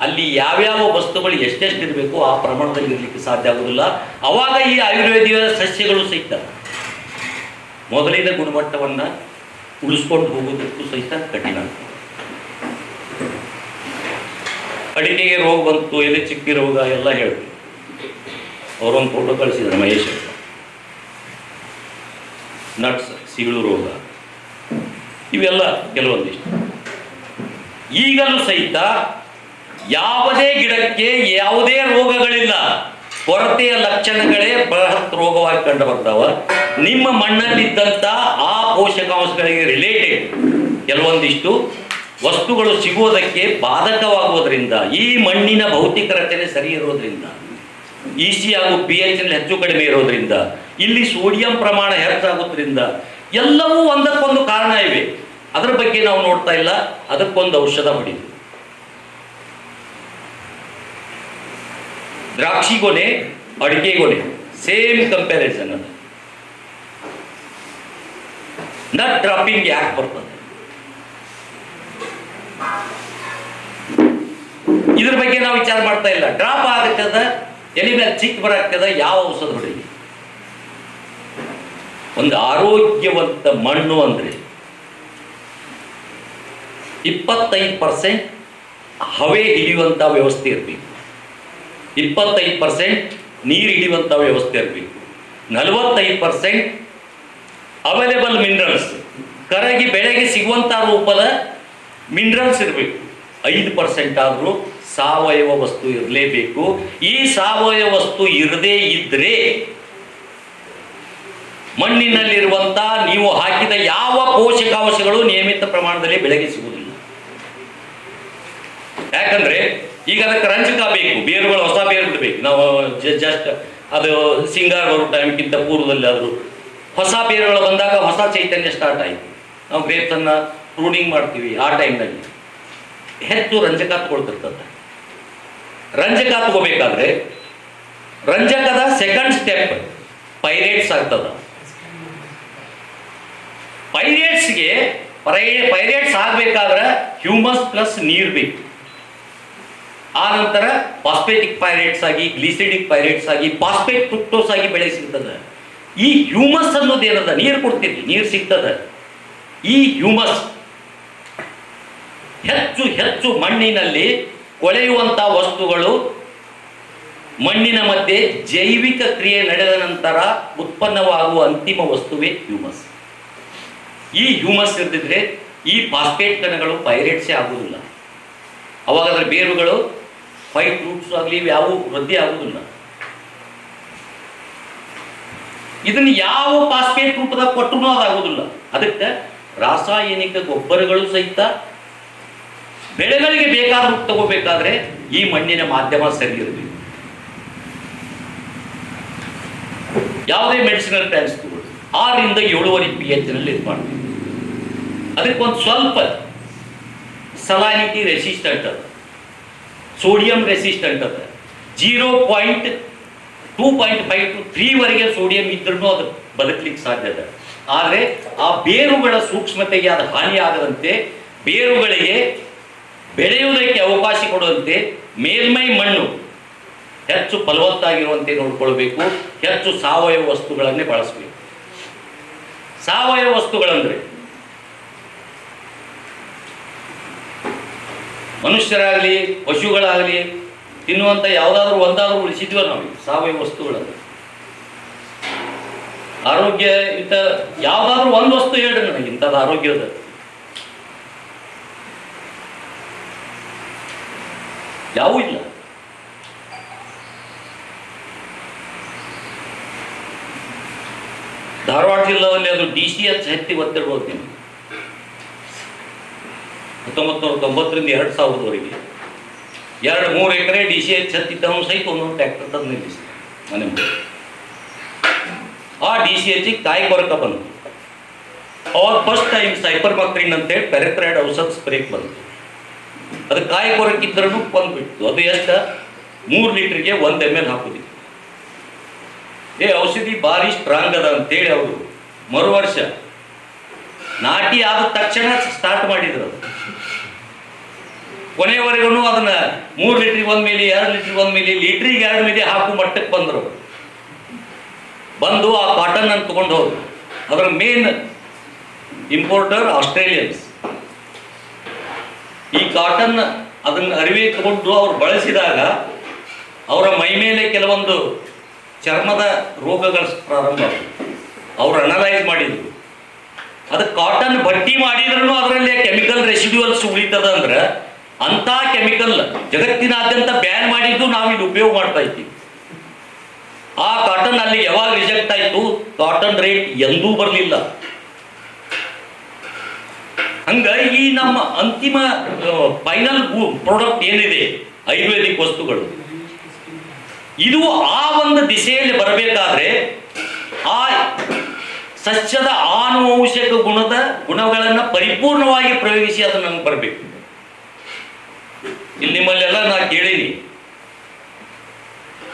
ಅಲ್ಲಿ ಯಾವ್ಯಾವ ವಸ್ತುಗಳು ಎಷ್ಟೆಷ್ಟು ಇರಬೇಕು ಆ ಪ್ರಮಾಣದಲ್ಲಿ ಇರಲಿಕ್ಕೆ ಸಾಧ್ಯ ಆಗೋದಿಲ್ಲ. ಅವಾಗ ಈ ಆಯುರ್ವೇದಿಕ ಸಸ್ಯಗಳು ಸಿಗ್ತವೆ. ಮೊದಲಿನ ಗುಣಮಟ್ಟವನ್ನು ಉಳಿಸ್ಕೊಂಡು ಹೋಗೋದಕ್ಕೂ ಸಹಿತ ಕಠಿಣ ಅಡಿಕೆಗೆ ರೋಗ ಬಂತು ಎಲೆ ಚಿಕ್ಕಿ ರೋಗ ಎಲ್ಲ ಹೇಳಿದ್ರು ಅವರೊಂದು ಫೋಟೋ ಕಳಿಸಿದ್ರು ಮಹೇಶ್ ನಟ್ಸ್ ಸೀಳು ರೋಗ ಇವೆಲ್ಲ ಕೆಲವೊಂದಿಷ್ಟು ಈಗಲೂ ಸಹಿತ ಯಾವುದೇ ಗಿಡಕ್ಕೆ ಯಾವುದೇ ರೋಗಗಳಿಲ್ಲ ಕೊರತೆಯ ಲಕ್ಷಣಗಳೇ ಬೃಹತ್ ರೋಗವಾಗಿ ಕಂಡು ಬರ್ತಾವ ನಿಮ್ಮ ಮಣ್ಣಲ್ಲಿದ್ದಂಥ ಆ ಪೋಷಕಾಂಶಗಳಿಗೆ ರಿಲೇಟೆಡ್ ಕೆಲವೊಂದಿಷ್ಟು ವಸ್ತುಗಳು ಸಿಗುವುದಕ್ಕೆ ಬಾಧಕವಾಗುವುದರಿಂದ, ಈ ಮಣ್ಣಿನ ಭೌತಿಕ ರಚನೆ ಸರಿ ಇರೋದ್ರಿಂದ ಇ ಸಿ ಹಾಗೂ ಪಿ ಎಚ್ ಹೆಚ್ಚು ಕಡಿಮೆ ಇರೋದ್ರಿಂದ, ಇಲ್ಲಿ ಸೋಡಿಯಂ ಪ್ರಮಾಣ ಹೆಚ್ಚಾಗೋದ್ರಿಂದ ಎಲ್ಲವೂ ಒಂದಕ್ಕೊಂದು ಕಾರಣ ಇವೆ. ಅದರ ಬಗ್ಗೆ ನಾವು ನೋಡ್ತಾ ಇಲ್ಲ. ಅದಕ್ಕೊಂದು ಔಷಧ ಹೊಡಿದು ದ್ರಾಕ್ಷಿ ಗೊನೆ, ಅಡಿಕೆ ಗೊನೆ ಸೇಮ್ ಕಂಪ್ಯಾರಿಸನ್ ಅದು. ನಟ್ ಡ್ರಾಪಿಂಗ್ ಯಾಕೆ ಬರ್ತದೆ ಇದ್ರ ಬಗ್ಗೆ ನಾವು ವಿಚಾರ ಮಾಡ್ತಾ ಇಲ್ಲ. ಡ್ರಾಪ್ ಆಗತ್ತದ ಎಲೆ ಮೇಲೆ ಚಿಕ್ಕ ಬರಾಗ್ತದ ಯಾವ ಔಷಧ ಹೊಡೆಯಿ ಒಂದು ಆರೋಗ್ಯವಂತ ಮಣ್ಣು ಅಂದ್ರೆ ಇಪ್ಪತ್ತೈದು ಪರ್ಸೆಂಟ್ ಹವೆ ಹಿಡಿಯುವಂಥ ವ್ಯವಸ್ಥೆ ಇರಬೇಕು. ಇಪ್ಪತ್ತೈದು ಪರ್ಸೆಂಟ್ ನೀರು ಹಿಡಿಯುವಂಥ ವ್ಯವಸ್ಥೆ ಇರಬೇಕು. ನಲವತ್ತೈದು ಪರ್ಸೆಂಟ್ ಅವೈಲೇಬಲ್ ಮಿನರಲ್ಸ್ ಕರಗಿ ಬೆಳೆಗೆ ಸಿಗುವಂಥ ರೂಪದ ಮಿನರಲ್ಸ್ ಇರಬೇಕು. ಐದು ಪರ್ಸೆಂಟ್ ಆದರೂ ಸಾವಯವ ವಸ್ತು ಇರಲೇಬೇಕು. ಈ ಸಾವಯವ ವಸ್ತು ಇರದೇ ಇದ್ದರೆ ಮಣ್ಣಿನಲ್ಲಿರುವಂಥ ನೀವು ಹಾಕಿದ ಯಾವ ಪೋಷಕಾಂಶಗಳು ನಿಯಮಿತ ಪ್ರಮಾಣದಲ್ಲಿ ಬೆಳೆಗೆ ಸಿಗುವುದಿಲ್ಲ. ಯಾಕಂದ್ರೆ ಈಗ ಅದಕ್ಕೆ ರಂಜಕ ಬೇಕು, ಬೇರುಗಳು, ಹೊಸ ಬೇರು ಬಿಡಬೇಕು ನಾವು ಜಸ್ಟ್ ಅದು ಸಿಂಗಾರ ಬರೋ ಟೈಮ್ಗಿಂತ ಪೂರ್ವದಲ್ಲಿ ಆದರೂ ಹೊಸ ಬೇರುಗಳು ಬಂದಾಗ ಹೊಸ ಚೈತನ್ಯ ಸ್ಟಾರ್ಟ್ ಆಯಿತು. ನಾವು grapes ರೂಡಿಂಗ್ ಮಾಡ್ತೀವಿ ಆ ಟೈಮ್ನಲ್ಲಿ ಹೆಚ್ಚು ರಂಜಕ ತಗೊಳ್ತಿರ್ತದೆ. ರಂಜಕ ತಗೋಬೇಕಾದ್ರೆ ರಂಜಕದ ಸೆಕೆಂಡ್ ಸ್ಟೆಪ್ ಪೈರೇಟ್ಸ್ ಆಗ್ತದ. ಪೈರೇಟ್ಸ್ಗೆ ಪೈರೇಟ್ಸ್ ಆಗಬೇಕಾದ್ರೆ ಹ್ಯೂಮಸ್ ಪ್ಲಸ್ ನೀರು ಬೇಕು. ಆ ನಂತರ ಫಾಸ್ಫೇಟಿಕ್ ಪೈರೇಟ್ಸ್ ಆಗಿ ಗ್ಲಿಸಿಡಿಕ್ ಪೈರೇಟ್ಸ್ ಆಗಿ ಫಾಸ್ಫೇಟ್ ಫ್ರುಕ್ಟೋಸ್ ಆಗಿ ಬೆಳೆ ಸಿಗ್ತದೆ ಈ ಹ್ಯೂಮಸ್ ಅನ್ನೋದು ಏನದ? ನೀರು ಕೊಡ್ತೀರಿ ನೀರು ಸಿಗ್ತದ. ಈ ಹ್ಯೂಮಸ್ ಹೆಚ್ಚು ಹೆಚ್ಚು ಮಣ್ಣಿನಲ್ಲಿ ಕೊಳೆಯುವಂಥ ವಸ್ತುಗಳು ಮಣ್ಣಿನ ಮಧ್ಯೆ ಜೈವಿಕ ಕ್ರಿಯೆ ನಡೆದ ನಂತರ ಉತ್ಪನ್ನವಾಗುವ ಅಂತಿಮ ವಸ್ತುವೇ ಹ್ಯೂಮಸ್. ಈ ಹ್ಯೂಮಸ್ ಇರ್ತಿದ್ರೆ ಈ ಫಾಸ್ಫೇಟ್ ಕಣಗಳು ಪೈರೇಟ್ಸೇ ಆಗುವುದಿಲ್ಲ ಅವಾಗ ಅದರ ಬೇರುಗಳು ಫೈಟ್ ರೂಟ್ಸ್ ಆಗಲಿ ಯಾವುವು ವೃದ್ಧಿ ಆಗುವುದಿಲ್ಲ ಇದನ್ನು ಯಾವ ಫಾಸ್ಫೇಟ್ ರೂಪದಾಗ ಕೊಟ್ಟರು ಅದಾಗುವುದಿಲ್ಲ ಅದಕ್ಕೆ ರಾಸಾಯನಿಕ ಗೊಬ್ಬರಗಳು ಸಹಿತ ಬೆಳೆಗಳಿಗೆ ಬೇಕಾದ ರೂಪ ತಗೋಬೇಕಾದ್ರೆ ಈ ಮಣ್ಣಿನ ಮಾಧ್ಯಮ ಸರಿ ಇರಬೇಕು. ಯಾವುದೇ ಮೆಡಿಸಿನಲ್ ತಗೊಳ್ಳಿ. ಆರರಿಂದ ಏಳುವರೆ ಪಿ ಎಚ್ನಲ್ಲಿ ಇದು ಮಾಡ್ತೀವಿ ಅದಕ್ಕೊಂದು ಸ್ವಲ್ಪ ಸಲಾನಿಟಿ ರೆಸಿಸ್ಟೆಂಟ್ ಅದ ಸೋಡಿಯಂ ರೆಸಿಸ್ಟೆಂಟ್ ಅದ zero point two point five to ತ್ರೀವರೆಗೆ sodium ಇದ್ರೂ ಅದು ಬದುಕಲಿಕ್ಕೆ ಸಾಧ್ಯ ಇದೆ. ಆದರೆ ಆ ಬೇರುಗಳ ಸೂಕ್ಷ್ಮತೆಗೆ ಅದು ಹಾನಿಯಾಗದಂತೆ ಬೇರುಗಳಿಗೆ ಬೆಳೆಯುವುದಕ್ಕೆ ಅವಕಾಶ ಕೊಡುವಂತೆ ಮೇಲ್ಮೈ ಮಣ್ಣು ಹೆಚ್ಚು ಫಲವತ್ತಾಗಿರುವಂತೆ ನೋಡ್ಕೊಳ್ಬೇಕು. ಹೆಚ್ಚು ಸಾವಯವ ವಸ್ತುಗಳನ್ನೇ ಬಳಸಬೇಕು. ಸಾವಯವ ವಸ್ತುಗಳಂದ್ರೆ ಮನುಷ್ಯರಾಗಲಿ, ಪಶುಗಳಾಗಲಿ ತಿನ್ನುವಂಥ ಯಾವುದಾದ್ರೂ ಒಂದಾದ್ರೂ ಉಳಿಸಿದ್ವ ನಾವು, ಸಾವಯವ ವಸ್ತುಗಳನ್ನು ಆರೋಗ್ಯ ಇಂಥ ಯಾವ್ದಾದ್ರೂ ಒಂದು ವಸ್ತು ಹೇಳ್ರಿ ನನಗೆ, ಇಂಥದ್ದು ಆರೋಗ್ಯದ ಯಾವೂ ಇಲ್ಲ. ಧಾರವಾಡ ಜಿಲ್ಲೆಯಲ್ಲಿ ಅದು ಡಿ ಸಿ ಎಚ್ ಹತ್ತಿ ಒತ್ತಿಡ್ಬೋದು ನಿಮ್ಗೆ ಹತ್ತೊಂಬತ್ತು ನೂರ ತೊಂಬತ್ತರಿಂದ ಎರಡು ಸಾವಿರದವರೆಗೆ. ಎರಡು ಮೂರು ಎಕರೆ ಡಿ ಸಿ ಎಚ್ ಹತ್ತಿದ್ದವನು ಸಹಿತ ಒಂದು ಟ್ರ್ಯಾಕ್ಟರ್ ತಂದು ನಿಲ್ಲಿಸಿದ ಮನೆ ಆ ಡಿ ಸಿ ಎಚ್ಗೆ ತಾಯಿ ಕೊರಕ ಬಂತು. ಅವಾಗ ಫಸ್ಟ್ ಟೈಮ್ ಸೈಪರ್ ಮಕ್ರಿನ್ ಅಂತೇಳಿ ಪೆರೆಕ್ರೈಡ್ ಔಷಧ ಸ್ಪ್ರೇಕ್ ಬಂತು. ಅದು ಕಾಯಿ ಕೊರಕಿದ್ರೂ ಬಂದ್ಬಿಟ್ಟು ಅದು ಎಷ್ಟು? ಮೂರು ಲೀಟ್ರಿಗೆ ಒಂದು ಎಂ ಎಲ್ ಹಾಕೋದಿತ್ತು. ಏ, ಔಷಧಿ ಭಾರಿ ಸ್ಟ್ರಾಂಗ್ ಅದ ಅಂತೇಳಿ ಅವರು ಮರು ವರ್ಷ ನಾಟಿ ಆದ ತಕ್ಷಣ ಸ್ಟಾರ್ಟ್ ಮಾಡಿದ್ರು ಅದು. ಕೊನೆಯವರೆಗೂ ಅದನ್ನ ಮೂರು ಲೀಟ್ರಿಗೆ ಒಂದ್ ಮೇಲೆ ಎರಡು ಲೀಟ್ರಿಗೆ ಒಂದ್ ಮೇಲೆ ಲೀಟ್ರಿಗೆ ಎರಡು ಮೇಲೆ ಹಾಕು ಮಟ್ಟಕ್ಕೆ ಬಂದರು. ಬಂದು ಆ ಕಾಟನ್ ಅನ್ನು ತಗೊಂಡು ಹೋದ್ರು. ಅದರ ಮೇನ್ ಇಂಪೋರ್ಟರ್ ಆಸ್ಟ್ರೇಲಿಯನ್ಸ್ ಈ ಕಾಟನ್ ಅದನ್ನು ಅರಿವೆ ತಗೊಂಡು ಅವ್ರು ಬಳಸಿದಾಗ ಅವರ ಮೈ ಮೇಲೆ ಕೆಲವೊಂದು ಚರ್ಮದ ರೋಗಗಳ ಪ್ರಾರಂಭ. ಅವರು ಅವ್ರು ಅನಲೈಸ್ ಮಾಡಿದ್ರು. ಅದು ಕಾಟನ್ ಬಟ್ಟಿ ಮಾಡಿದ್ರೂ ಅದರಲ್ಲಿ ಕೆಮಿಕಲ್ ರೆಸಿಡ್ಯೂಲ್ಸ್ ಉಳಿತದ ಅಂದ್ರೆ ಅಂತ ಕೆಮಿಕಲ್ ಜಗತ್ತಿನಾದ್ಯಂತ ಬ್ಯಾನ್ ಮಾಡಿದ್ದು ನಾವು ಇಲ್ಲಿ ಉಪಯೋಗ ಮಾಡ್ತಾ ಇದ್ದೀವಿ. ಆ ಕಾಟನ್ ಅಲ್ಲಿ ಯಾವಾಗ ರಿಜೆಕ್ಟ್ ಆಯ್ತು ಕಾಟನ್ ರೇಟ್ ಎಂದೂ ಬರಲಿಲ್ಲ. ಹಂಗ ಈ ನಮ್ಮ ಅಂತಿಮ ಫೈನಲ್ ಪ್ರಾಡಕ್ಟ್ ಏನಿದೆ? ಆಯುರ್ವೇದಿಕ್ ವಸ್ತುಗಳು. ಇದು ಆ ಒಂದು ದಿಶೆಯಲ್ಲಿ ಬರಬೇಕಾದ್ರೆ ಆ ಸಸ್ಯದ ಆನುವಂಶಿಕ ಗುಣದ ಗುಣಗಳನ್ನು ಪರಿಪೂರ್ಣವಾಗಿ ಪ್ರಯೋಗಿಸಿ ಅದು ನಮ್ಗೆ ಬರಬೇಕು. ಇಲ್ಲಿ ನಿಮ್ಮಲ್ಲೆಲ್ಲ ನಾ ಕೇಳೀನಿ.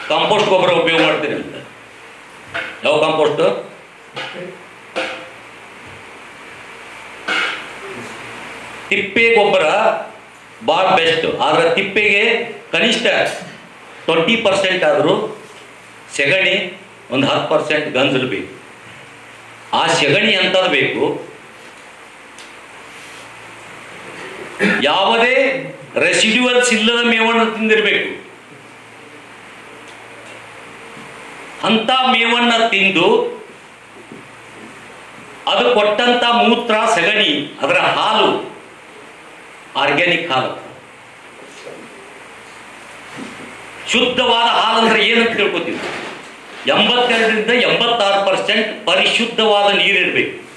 ಕಾಂಪೋಸ್ಟ್ ಗೊಬ್ಬರ ಉಪಯೋಗ ಮಾಡ್ತೀರಿ ಯಾವ ಕಾಂಪೋಸ್ಟ್ ತಿಪ್ಪೆ ಗೊಬ್ಬರ ಭಾಳ ಬೆಸ್ಟ್ ಆದ್ರೆ ತಿಪ್ಪೆಗೆ ಕನಿಷ್ಠ ಟ್ವೆಂಟಿ ಪರ್ಸೆಂಟ್ ಆದರೂ ಸೆಗಣಿ ಒಂದು ಹತ್ತು ಪರ್ಸೆಂಟ್ ಗಂಜಲು ಬೇಕು. ಆ ಸೆಗಣಿ ಎಂಥದ್ದು ಬೇಕು? ಯಾವುದೇ ರೆಸಿಡ್ಯೂವಲ್ಸ್ ಇಲ್ಲದ ಮೇವನ್ನು ತಿಂದಿರಬೇಕು. ಅಂತ ಮೇವನ್ನ ತಿಂದು ಅದು ಕೊಟ್ಟಂತ ಮೂತ್ರ, ಸಗಣಿ, ಅದರ ಹಾಲು ಆರ್ಗ್ಯಾನಿಕ್ ಹಾಲು. ಶುದ್ಧವಾದ ಹಾಲು ಅಂದ್ರೆ ಏನಂತ ತಿಳ್ಕೊತೀವಿ? ಎಂಬತ್ತೆರಡರಿಂದ ಎಂಬತ್ತಾರು ಪರ್ಸೆಂಟ್ ಪರಿಶುದ್ಧವಾದ ನೀರಿರಬೇಕು.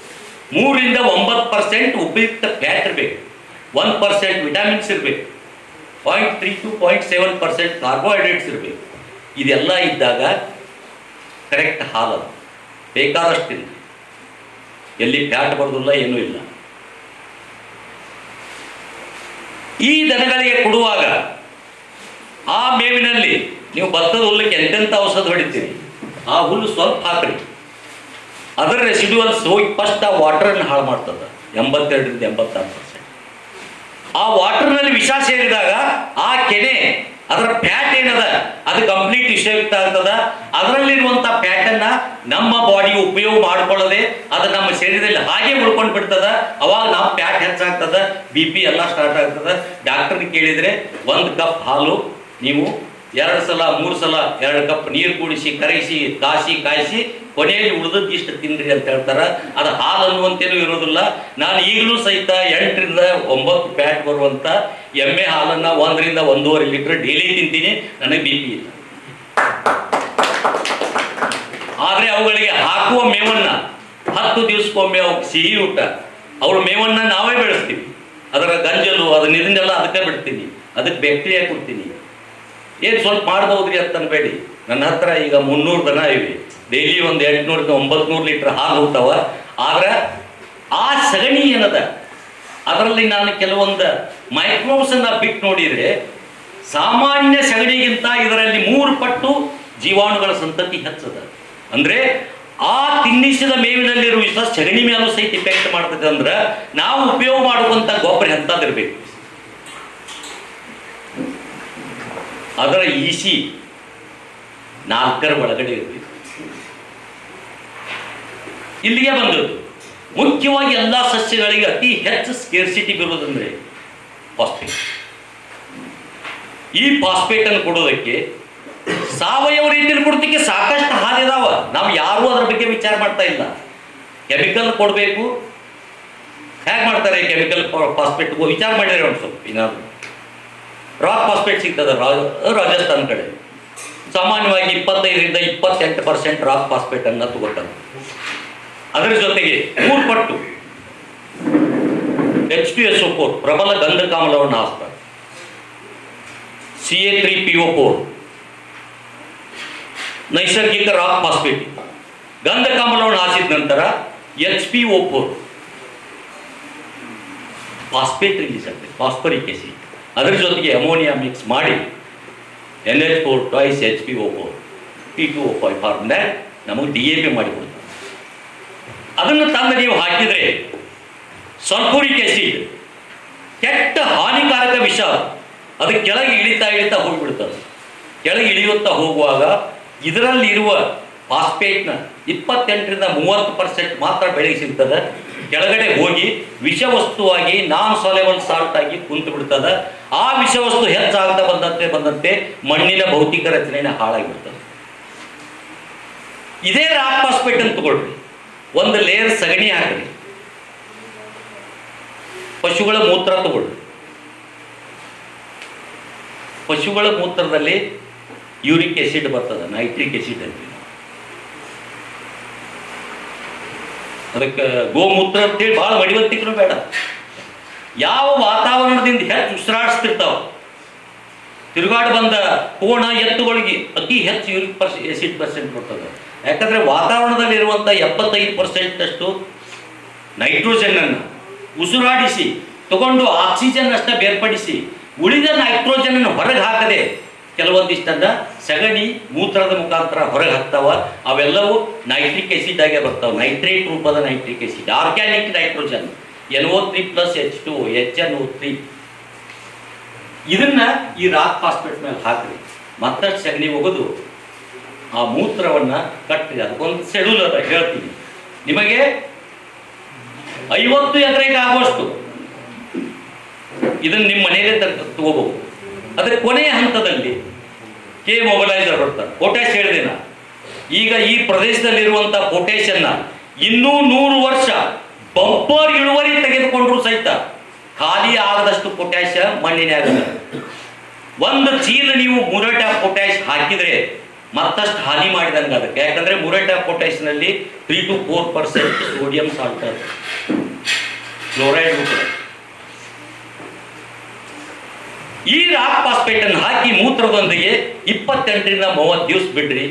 ಮೂರಿಂದ ಒಂಬತ್ತು ಪರ್ಸೆಂಟ್ ಉಪಯುಕ್ತ ಫ್ಯಾಟ್ ಇರಬೇಕು. ಒನ್ ಪರ್ಸೆಂಟ್ ವಿಟಮಿನ್ಸ್ ಇರಬೇಕು. Point three to point seven percent carbohydrates ಇರಬೇಕು. ಇದೆಲ್ಲ ಇದ್ದಾಗ ಕರೆಕ್ಟ್ ಹಾಲದು. ಬೇಕಾದಷ್ಟಿಲ್ಲ ಎಲ್ಲಿ ಫ್ಯಾಟ್ ಬರೋದಿಲ್ಲ, ಏನೂ ಇಲ್ಲ. ಈ ದನಗಳಿಗೆ ಕೊಡುವಾಗ ಆ ಮೇವಿನಲ್ಲಿ ನೀವು ಭತ್ತದ ಹುಲ್ಲಕ್ಕೆ ಎಂತೆಂಥ ಔಷಧ ಹೊಡಿತೀರಿ? ಆ ಹುಲ್ಲು ಸ್ವಲ್ಪ ಹಾಕ್ರಿ. ಅದರ ರೆಸಿಡ್ಯೂವಲ್ಸ್ ಹೋಗಿ ಫಸ್ಟ್ ಆ ವಾಟರನ್ನು ಹಾಳು ಮಾಡ್ತದೆ. ಎಂಬತ್ತೆರಡರಿಂದ ಎಂಬತ್ತಾರು ಆ ವಾಟರ್ನಲ್ಲಿ ವಿಷ ಸೇರಿದಾಗ ಆ ಕೆನೆ, ಅದರ ಫ್ಯಾಟ್ ಏನದ? ಅದು ಕಂಪ್ಲೀಟ್ ವಿಷಯುಕ್ತ ಆಗ್ತದ. ಅದರಲ್ಲಿರುವಂಥ ಫ್ಯಾಟನ್ನ ನಮ್ಮ ಬಾಡಿ ಉಪಯೋಗ ಮಾಡ್ಕೊಳ್ಳದೆ ಅದು ನಮ್ಮ ಶರೀರದಲ್ಲಿ ಹಾಗೆ ಉಳ್ಕೊಂಡು ಬಿಡ್ತದ. ಅವಾಗ ನಾವು ಫ್ಯಾಟ್ ಹೆಚ್ಚಾಗ್ತದ ಬಿ ಪಿ ಎಲ್ಲ ಸ್ಟಾರ್ಟ್ ಆಗ್ತದ. ಡಾಕ್ಟರ್ ಕೇಳಿದರೆ, ಒಂದು ಕಪ್ ಹಾಲು ನೀವು ಎರಡು ಸಲ, ಮೂರು ಸಲ ಎರಡು ಕಪ್ ನೀರು ಕುಡಿಸಿ, ಕರಗಿಸಿ, ಕಾಸಿ, ಕಾಯಿಸಿ, ಕೊನೆಯಲ್ಲಿ ಉಳಿದದ್ದು ಇಷ್ಟು ತಿನ್ರಿ ಅಂತ ಹೇಳ್ತಾರೆ. ಅದು ಹಾಲು ಅನ್ನುವಂತೇನೂ ಇರೋದಿಲ್ಲ. ನಾನು ಈಗಲೂ ಸಹಿತ ಎಂಟರಿಂದ ಒಂಬತ್ತು ಪ್ಯಾಟ್ ಬರುವಂಥ ಎಮ್ಮೆ ಹಾಲನ್ನು ಒಂದರಿಂದ ಒಂದೂವರೆ ಲೀಟ್ರ್ ಡೈಲಿ ತಿಂತೀನಿ. ನನಗೆ ಬಿ ಪಿ ಇಲ್ಲ. ಆದರೆ ಅವುಗಳಿಗೆ ಹಾಕುವ ಮೇವನ್ನು, ಹತ್ತು ದಿವಸಕ್ಕೊಮ್ಮೆ ಅವ್ಕೆ ಸಿಹಿ ಊಟ. ಅವ್ರ ಮೇವನ್ನು ನಾವೇ ಬೆಳೆಸ್ತೀವಿ. ಅದರ ಗಂಜಲು ಅದನ್ನ ಇದನ್ನೆಲ್ಲ ಅದಕ್ಕೆ ಬಿಡ್ತೀನಿ. ಅದಕ್ಕೆ ಬ್ಯಾಕ್ಟೀರಿಯಾ ಕೊಡ್ತೀನಿ. ಏನು ಸ್ವಲ್ಪ ಮಾಡ್ಬೋದ್ರಿ ಅಂತ ಅನ್ಬೇಡಿ. ನನ್ನ ಹತ್ರ ಈಗ ಮುನ್ನೂರು ದನ ಇವೆ. ಡೈಲಿ ಒಂದು ಎಂಟುನೂರಿಂದ ಒಂಬತ್ತು ನೂರು ಲೀಟ್ರ್ ಹಾಲು ಹೋಗ್ತಾವ ಆದ್ರೆ ಆ ಸಗಣಿ ಏನದ? ಅದರಲ್ಲಿ ನಾನು ಕೆಲವೊಂದು ಮೈಕ್ರೋಬ್ಸನ್ನ ಬಿಟ್ಟು ನೋಡಿದರೆ ಸಾಮಾನ್ಯ ಸಗಣಿಗಿಂತ ಇದರಲ್ಲಿ ಮೂರು ಪಟ್ಟು ಜೀವಾಣುಗಳ ಸಂತತಿ ಹೆಚ್ಚದ. ಅಂದ್ರೆ ಆ ತಿನ್ನಿಸಿದ ಮೇವಿನಲ್ಲಿರುವ ಸಗಣಿ ಮೇಲೂ ಸಹಿತ ಇಫೆಕ್ಟ್ ಮಾಡ್ತದೆ ಅಂದ್ರೆ ನಾವು ಉಪಯೋಗ ಮಾಡುವಂಥ ಗೊಬ್ಬರ ಎಂಥದಿರ್ಬೇಕು ಅದರ ಈಸಿ ನಾಲ್ಕರ ಒಳಗಡೆ ಇರಬೇಕು ಇಲ್ಲಿಗೆ ಬಂದದ್ದು. ಮುಖ್ಯವಾಗಿ ಎಲ್ಲ ಸಸ್ಯಗಳಿಗೆ ಅತಿ ಹೆಚ್ಚು ಸ್ಕೇರ್ಸಿಟಿ ಬರೋದಂದ್ರೆ ಫಾಸ್ಫೇಟ್ ಈ ಫಾಸ್ಫೇಟ್ ಅನ್ನು ಕೊಡೋದಕ್ಕೆ ಸಾವಯವ ರೀತಿಯಲ್ಲಿ ಕೊಡೋದಕ್ಕೆ ಸಾಕಷ್ಟು ಹಾದಿದಾವ ನಾವು ಯಾರೂ ಅದರ ಬಗ್ಗೆ ವಿಚಾರ ಮಾಡ್ತಾ ಇಲ್ಲ. ಕೆಮಿಕಲ್ ಕೊಡಬೇಕು. ಹೇಗೆ ಮಾಡ್ತಾರೆ ಕೆಮಿಕಲ್ ಫಾಸ್ಫೇಟ್ ವಿಚಾರ ಮಾಡಿದ್ರೆ ಒಂದು ಸ್ವಲ್ಪ ಏನಾದ್ರು ರಾಕ್ ಫಾಸ್ಫೇಟ್ ಸಿಗ್ತದೆ ರಾಜ ರಾಜಸ್ಥಾನ್ ಕಡೆ ಸಾಮಾನ್ಯವಾಗಿ ಇಪ್ಪತ್ತೈದರಿಂದ ಇಪ್ಪತ್ತೆಂಟು ಪರ್ಸೆಂಟ್ ರಾಕ್ ಫಾಸ್ಫೇಟ್ ಅನ್ನ ತಗೋತಾರೆ. ಅದರ ಜೊತೆಗೆ ಮೂರು ಪಟ್ಟು H P S O four ಪ್ರಬಲ ಗಂಧಕಾಮಲವನ್ನು ಹಾಸ್ತಾರೆ C A three P O four ನೈಸರ್ಗಿಕ ರಾಕ್ ಫಾಸ್ಫೇಟ್ ಗಂಧಕಾಮಲವನ್ನು ಹಾಸಿದ ನಂತರ H P O four phosphate release ಆಗ್ತದೆ ಫಾಸ್ಫರಿಕ್ ಆಸಿಡ್ ಅದರ ಜೊತೆಗೆ ಅಮೋನಿಯಾ ಮಿಕ್ಸ್ ಮಾಡಿ N H four twice H P O four P two O five ಫಾರ್ಮ್ನ ನಮಗೆ ಡಿ ಎ ಪಿ ಮಾಡಿಕೊಡ್ತಾರೆ ಅದನ್ನು ತಂದು ನೀವು ಹಾಕಿದರೆ ಸಲ್ಫೂರಿಕ್ ಆಸಿಡ್ ಕೆಟ್ಟ ಹಾನಿಕಾರಕ ವಿಷ ಅದು ಕೆಳಗೆ ಇಳಿತಾ ಇಳಿತಾ ಹೋಗಿಬಿಡ್ತದೆ. ಕೆಳಗೆ ಇಳಿಯುತ್ತಾ ಹೋಗುವಾಗ ಇದರಲ್ಲಿರುವ ಫಾಸ್ಪೇಟ್ನ ಇಪ್ಪತ್ತೆಂಟರಿಂದ ಮೂವತ್ತು ಪರ್ಸೆಂಟ್ ಮಾತ್ರ ಬೆಳೆಗೆ ಸಿಗ್ತದೆ. ಕೆಳಗಡೆ ಹೋಗಿ ವಿಷವಸ್ತುವಾಗಿ ನಾನ್ ಸಾಲೆಬಲ್ ಸಾಲ್ಟ್ ಆಗಿ ಕುಂತು ಬಿಡ್ತದ. ಆ ವಿಷವಸ್ತು ಹೆಚ್ಚಾಗ್ತಾ ಬಂದಂತೆ ಬಂದಂತೆ ಮಣ್ಣಿನ ಭೌತಿಕ ರಚನೆನ ಹಾಳಾಗಿಬಿಡ್ತದೆ ಇದೇ ರಾಕ್ ಪಾಸ್ಪೆಟ್ ಅಂತ ತಗೊಳ್ರಿ ಒಂದು ಲೇಯರ್ ಸಗಣಿ ಹಾಕ್ರಿ. ಪಶುಗಳ ಮೂತ್ರ ತಗೊಳ್ರಿ ಪಶುಗಳ ಮೂತ್ರದಲ್ಲಿ ಯೂರಿಕ್ ಆಸಿಡ್ ಬರ್ತದೆ, ನೈಟ್ರಿಕ್ ಆಸಿಡ್ ಅಂತೀವಿ ಅದಕ್ಕೆ ಗೋಮೂತ್ರ ಅಂತೇಳಿ ಭಾಳ ಮಡಿವಂತಿಕರು ಬೇಡ. ಯಾವ ವಾತಾವರಣದಿಂದ ಹೆಚ್ಚು ಉಸಿರಾಡಿಸ್ತಿರ್ತಾವ ತಿರುಗಾಡಿ ಬಂದ ಕೋಣ ಎತ್ತುಗಳಿಗೆ ಅತಿ ಹೆಚ್ಚು ಯೂರಿಕ್ ಪರ್ಸ್ ಎಸಿಡ್ ಪರ್ಸೆಂಟ್ ಕೊಡ್ತದೆ. ಯಾಕಂದರೆ ವಾತಾವರಣದಲ್ಲಿರುವಂಥ ಎಪ್ಪತ್ತೈದು ಪರ್ಸೆಂಟ್ ಅಷ್ಟು ನೈಟ್ರೋಜನ್ ಅನ್ನು ಉಸಿರಾಡಿಸಿ, ತಗೊಂಡು ಆಕ್ಸಿಜನ್ ಅಷ್ಟೇ ಬೇರ್ಪಡಿಸಿ, ಉಳಿದ ನೈಟ್ರೋಜನನ್ನು ಹೊರಗೆ ಹಾಕದೆ ಕೆಲವೊಂದಿಷ್ಟನ್ನ ಸಗಣಿ ಮೂತ್ರದ ಮುಖಾಂತರ ಹೊರಗೆ ಹಾಕ್ತಾವ. ಅವೆಲ್ಲವೂ ನೈಟ್ರಿಕ್ ಆಸಿಡ್ ಆಗೇ ಬರ್ತಾವೆ. ನೈಟ್ರೇಟ್ ರೂಪದ nitric acid organic nitrogen N O three plus H two H N O three ಇದನ್ನ ಈ ರಾಕ್ ಫಾಸ್ಫೇಟ್ ಮೇಲೆ ಹಾಕ್ರಿ. ಮತ್ತಷ್ಟು ಸಗಣಿ ಒಗೆದು ಆ ಮೂತ್ರವನ್ನ ಕಟ್ಟಿ ಅದಕ್ಕೊಂದು ಶೆಡ್ಯೂಲ್ ಅದ, ಹೇಳ್ತೀನಿ. ನಿಮಗೆ ಐವತ್ತು ಎಕರೆಗೆ ಆಗುವಷ್ಟು ಇದನ್ನು ನಿಮ್ಮ ಮನೆಯಲ್ಲೇ ತಗೋಬಹುದು. ಅದರ ಕೊನೆಯ ಹಂತದಲ್ಲಿ ಕೆ ಮೊಬಲೈಸರ್ ಬರ್ತಾರೆ ಪೊಟ್ಯಾಶ್ ಹೇಳಿದೆ ಈಗ ಈ ಪ್ರದೇಶದಲ್ಲಿರುವಂಥ ಪೊಟ್ಯಾಶನ್ನ ಇನ್ನೂ ನೂರು ವರ್ಷ ಬಂಪರ್ ಇಳುವರಿ ತೆಗೆದುಕೊಂಡ್ರು ಸಹಿತ ಖಾಲಿ ಆಗದಷ್ಟು ಪೊಟ್ಯಾಷ ಮಣ್ಣಿನಾಗ ಒಂದು ಚೀಲ ನೀವು ಮುರಟ ಪೊಟ್ಯಾಶ್ ಹಾಕಿದರೆ ಮತ್ತಷ್ಟು ಹಾನಿ ಮಾಡಿದಂಗೆ ಅದಕ್ಕೆ ಯಾಕಂದ್ರೆ ಮುರಟ ಪೊಟ್ಯಾಶ್ನಲ್ಲಿ three to four percent sodium salt fluoride ರೂಪದಲ್ಲಿ ಈ ರಾಕ್ ಅನ್ನು ಹಾಕಿ ಮೂತ್ರದೊಂದಿಗೆ ಇಪ್ಪತ್ತೆಂಟರಿಂದ ಮೂವತ್ತು ದಿವಸ ಬಿಡ್ರಿ.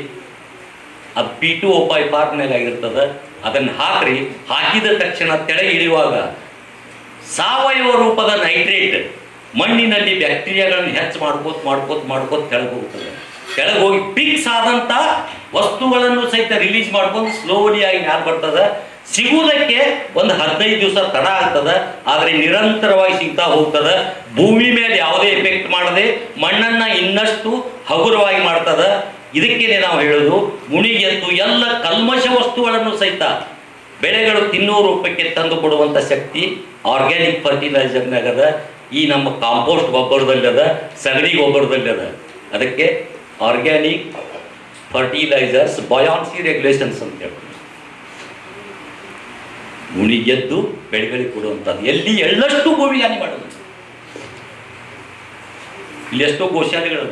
ಅದು ಪಿ ಟು ಒಪಾಯ್ ಪಾರ್ಟ್ನಲ್ಲಿ ಆಗಿರ್ತದೆ ಅದನ್ನು ಹಾಕ್ರಿ. ಹಾಕಿದ ತಕ್ಷಣ ತೆಳಗೆ ಇಳಿಯುವಾಗ ಸಾವಯವ ರೂಪದ ನೈಟ್ರೇಟ್ ಮಣ್ಣಿನಲ್ಲಿ ಬ್ಯಾಕ್ಟೀರಿಯಾಗಳನ್ನು ಹೆಚ್ಚು ಮಾಡ್ಕೋತ ಮಾಡ್ಕೋತ ಮಾಡ್ಕೋತ ಕೆಳಗೆ ಹೋಗ್ತದೆ. ಕೆಳಗೆ ಹೋಗಿ ಪಿಕ್ಸ್ ಆದಂಥ ವಸ್ತುಗಳನ್ನು ಸಹಿತ ರಿಲೀಸ್ ಮಾಡ್ಕೊಂಡು ಸ್ಲೋಲಿ ಆಗಿ ಮ್ಯಾಲ ಬರ್ತದೆ. ಸಿಗುವುದಕ್ಕೆ ಒಂದು ಹದಿನೈದು ದಿವಸ ತಡ ಆಗ್ತದ, ಆದರೆ ನಿರಂತರವಾಗಿ ಸಿಗ್ತಾ ಹೋಗ್ತದೆ. ಭೂಮಿ ಮೇಲೆ ಯಾವುದೇ ಎಫೆಕ್ಟ್ ಮಾಡದೆ ಮಣ್ಣನ್ನು ಇನ್ನಷ್ಟು ಹಗುರವಾಗಿ ಮಾಡ್ತದೆ. ಇದಕ್ಕೇನೆ ನಾವು ಹೇಳೋದು ಮುಣಿಗೆದ್ದು ಎಲ್ಲ ಕಲ್ಮಶ ವಸ್ತುಗಳನ್ನು ಸಹಿತ ಬೆಳೆಗಳು ತಿನ್ನುವ ರೂಪಕ್ಕೆ ತಂದು ಕೊಡುವಂಥ ಶಕ್ತಿ ಆರ್ಗ್ಯಾನಿಕ್ ಫರ್ಟಿಲೈಸರ್ನಾಗದ ಈ ನಮ್ಮ ಕಾಂಪೋಸ್ಟ್ ಗೊಬ್ಬರದಲ್ಲಿ ಅದ ಸಗಣಿ ಗೊಬ್ಬರದಲ್ಲಿ ಅದ ಅದಕ್ಕೆ ಆರ್ಗ್ಯಾನಿಕ್ ಫರ್ಟಿಲೈಸರ್ಸ್ ಬಯಾನ್ಸಿ ರೆಗ್ಯುಲೇಷನ್ಸ್ ಅಂತ ಹೇಳಿ ಮುಣಿಗೆದ್ದು ಬೆಳೆಗಳಿಗೆ ಕೊಡುವಂಥದ್ದು. ಎಲ್ಲಿ ಎಳ್ಳಷ್ಟು ಹಾನಿ ಮಾಡೋದು. ಇಲ್ಲಿ ಎಷ್ಟೋ ಗೋಶಾಲೆಗಳು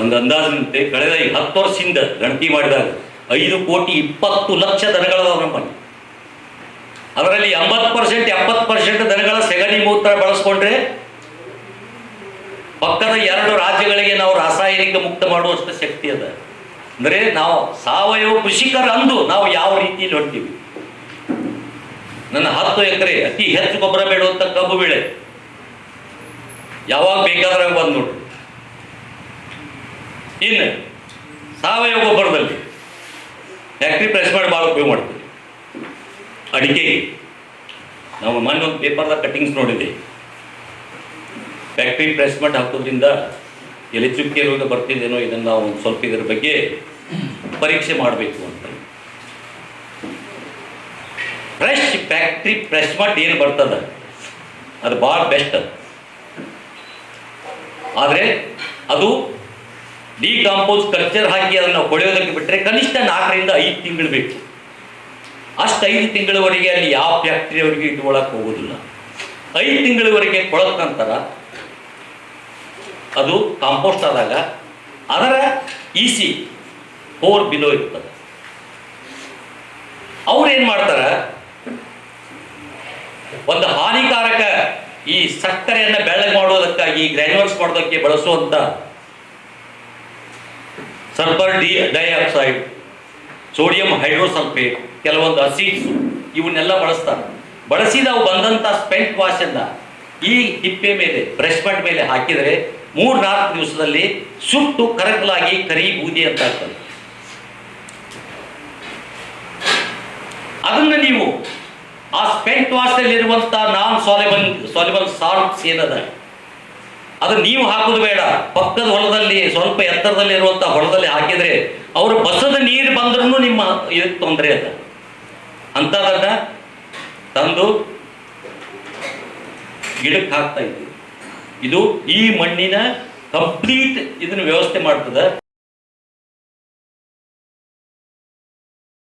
ಒಂದು ಅಂದಾಜಿನಂತೆ ಕಳೆದ ಹತ್ತು ವರ್ಷದಿಂದ ಗಣತಿ ಮಾಡಿದಾಗ ಐದು ಕೋಟಿ ಇಪ್ಪತ್ತು ಲಕ್ಷ ದನಗಳದಾವ ನಮ್ಮಲ್ಲಿ. ಅದರಲ್ಲಿ ಎಂಬತ್ತು ಪರ್ಸೆಂಟ್, ಎಪ್ಪತ್ತು ಪರ್ಸೆಂಟ್ ದನಗಳ ಸೆಗಣಿ ಮೂತ್ರ ಬಳಸ್ಕೊಂಡ್ರೆ ಪಕ್ಕದ ಎರಡು ರಾಜ್ಯಗಳಿಗೆ ನಾವು ರಾಸಾಯನಿಕ ಮುಕ್ತ ಮಾಡುವಷ್ಟು ಶಕ್ತಿ ಅದ. ಅಂದರೆ ನಾವು ಸಾವಯವ ಕೃಷಿಕರ ಅಂದು ನಾವು ಯಾವ ರೀತಿಯಲ್ಲಿ ಹೊಂಟೀವಿ? ನನ್ನ ಹತ್ತು ಎಕರೆ ಅತಿ ಹೆಚ್ಚು ಗೊಬ್ಬರ ಬೇಡುವಂಥ ಕಬ್ಬು ಬೆಳೆ ಯಾವಾಗ ಬೇಕಾದ್ರೆ ಬಂದು ನೋಡ್ರಿ ಇನ್ನು ಸಾವಯವ ಗೊಬ್ಬರದಲ್ಲಿ ಫ್ಯಾಕ್ಟ್ರಿ ಪ್ರೆಸ್ ಮಾಡಿ ಭಾಳ ಉಪಯೋಗ ಮಾಡ್ತೀವಿ. ಅಡಿಕೆ. ನಾವು ಮೊನ್ನೆ ಒಂದು ಪೇಪರ್ದಾಗ ಕಟ್ಟಿಂಗ್ಸ್ ನೋಡಿದ್ದೆ ಫ್ಯಾಕ್ಟ್ರಿ ಪ್ರೆಸ್ ಮಾಡಿ ಹಾಕೋದ್ರಿಂದ ಎಲೆ ಚುಕ್ಕಿ ರೋಗ ಬರ್ತಿದ್ದೇನೋ ಇದನ್ನು ನಾವು ಒಂದು ಸ್ವಲ್ಪ ಇದರ ಬಗ್ಗೆ ಪರೀಕ್ಷೆ ಮಾಡಬೇಕು ಅಂತ. ಫ್ರೆಶ್ ಫ್ಯಾಕ್ಟ್ರಿ ಪ್ರೆಸ್ ಮಾಡಿ ಏನು ಬರ್ತದ? ಅದು ಭಾಳ ಬೆಸ್ಟ್ ಆದರೆ ಅದು ಡಿಕಾಂಪೋಸ್ ಕಲ್ಚರ್ ಹಾಕಿ ಅದನ್ನು ಕೊಳೆಯೋದಕ್ಕೆ ಬಿಟ್ಟರೆ ಕನಿಷ್ಠ ನಾಲ್ಕರಿಂದ ಐದು ತಿಂಗಳು ಬೇಕು. ಅಷ್ಟು ಐದು ತಿಂಗಳವರೆಗೆ ಅಲ್ಲಿ ಯಾವ ಫ್ಯಾಕ್ಟ್ರಿಯವರೆಗೆ ಇಟ್ಕೊಳಕ್ಕೆ ಹೋಗೋದಿಲ್ಲ. ಐದು ತಿಂಗಳವರೆಗೆ ಕೊಳದ ನಂತರ ಅದು ಕಾಂಪೋಸ್ಟ್ ಆದಾಗ ಅದರ ಇಸಿ ಫೋರ್ ಬಿಲೋ ಇರ್ತದೆ. ಅವ್ರು ಏನು ಮಾಡ್ತಾರೆ? ಒಂದು ಹಾನಿಕಾರಕ ಈ ಸಕ್ಕರೆಯನ್ನು ಬೆಳ್ಳಗೆ ಮಾಡೋದಕ್ಕಾಗಿ ಗ್ರ್ಯಾನ್ಯುವಲ್ಸ್ ಮಾಡೋದಕ್ಕೆ ಬಳಸುವಂಥ sulphur D dioxide, sodium hydrosulphate, ಕೆಲವೊಂದು ಅಸಿಡ್ಸ್ ಇವನ್ನೆಲ್ಲ ಬಳಸ್ತಾರೆ. ಬಳಸಿ ನಾವು ಬಂದಂಥ ಸ್ಪೆಂಟ್ ವಾಶನ್ನ ಈ ಹಿಪ್ಪೆ ಮೇಲೆ ಬ್ರಷ್ ಮಡ್ ಮೇಲೆ ಹಾಕಿದರೆ ಮೂರು ನಾಲ್ಕು ದಿವಸದಲ್ಲಿ ಸುಟ್ಟು ಕರಕಲಾಗಿ ಕರಿ ಬೂದಿ ಅಂತ ಆಗ್ತದೆ. ಅದನ್ನು ನೀವು ಆ ಸ್ಪೆಂಟ್ ವಾಶದಲ್ಲಿರುವಂಥ ನಾನ್ ಸಾಲಿಬಲ್ ಸಾಲಿಬಲ್ ಸಾಲ್ಟ್ಸ್ ಏನದ ಅದು ನೀವು ಹಾಕೋದು ಬೇಡ. ಪಕ್ಕದ ಹೊಲದಲ್ಲಿ, ಸ್ವಲ್ಪ ಎತ್ತರದಲ್ಲಿ ಇರುವಂಥ ಹೊಲದಲ್ಲಿ ಹಾಕಿದರೆ ಅವರು ಬಸದ ನೀರು ಬಂದ್ರೂ ನಿಮ್ಮ ಇದಕ್ಕೆ ತೊಂದರೆ ಅದ. ಅಂಥದನ್ನ ತಂದು ಗಿಡಕ್ಕೆ ಹಾಕ್ತಾ ಇದ್ದೀವಿ ಇದು ಈ ಮಣ್ಣಿನ ಕಂಪ್ಲೀಟ್ ಇದನ್ನು ವ್ಯವಸ್ಥೆ ಮಾಡ್ತದೆ.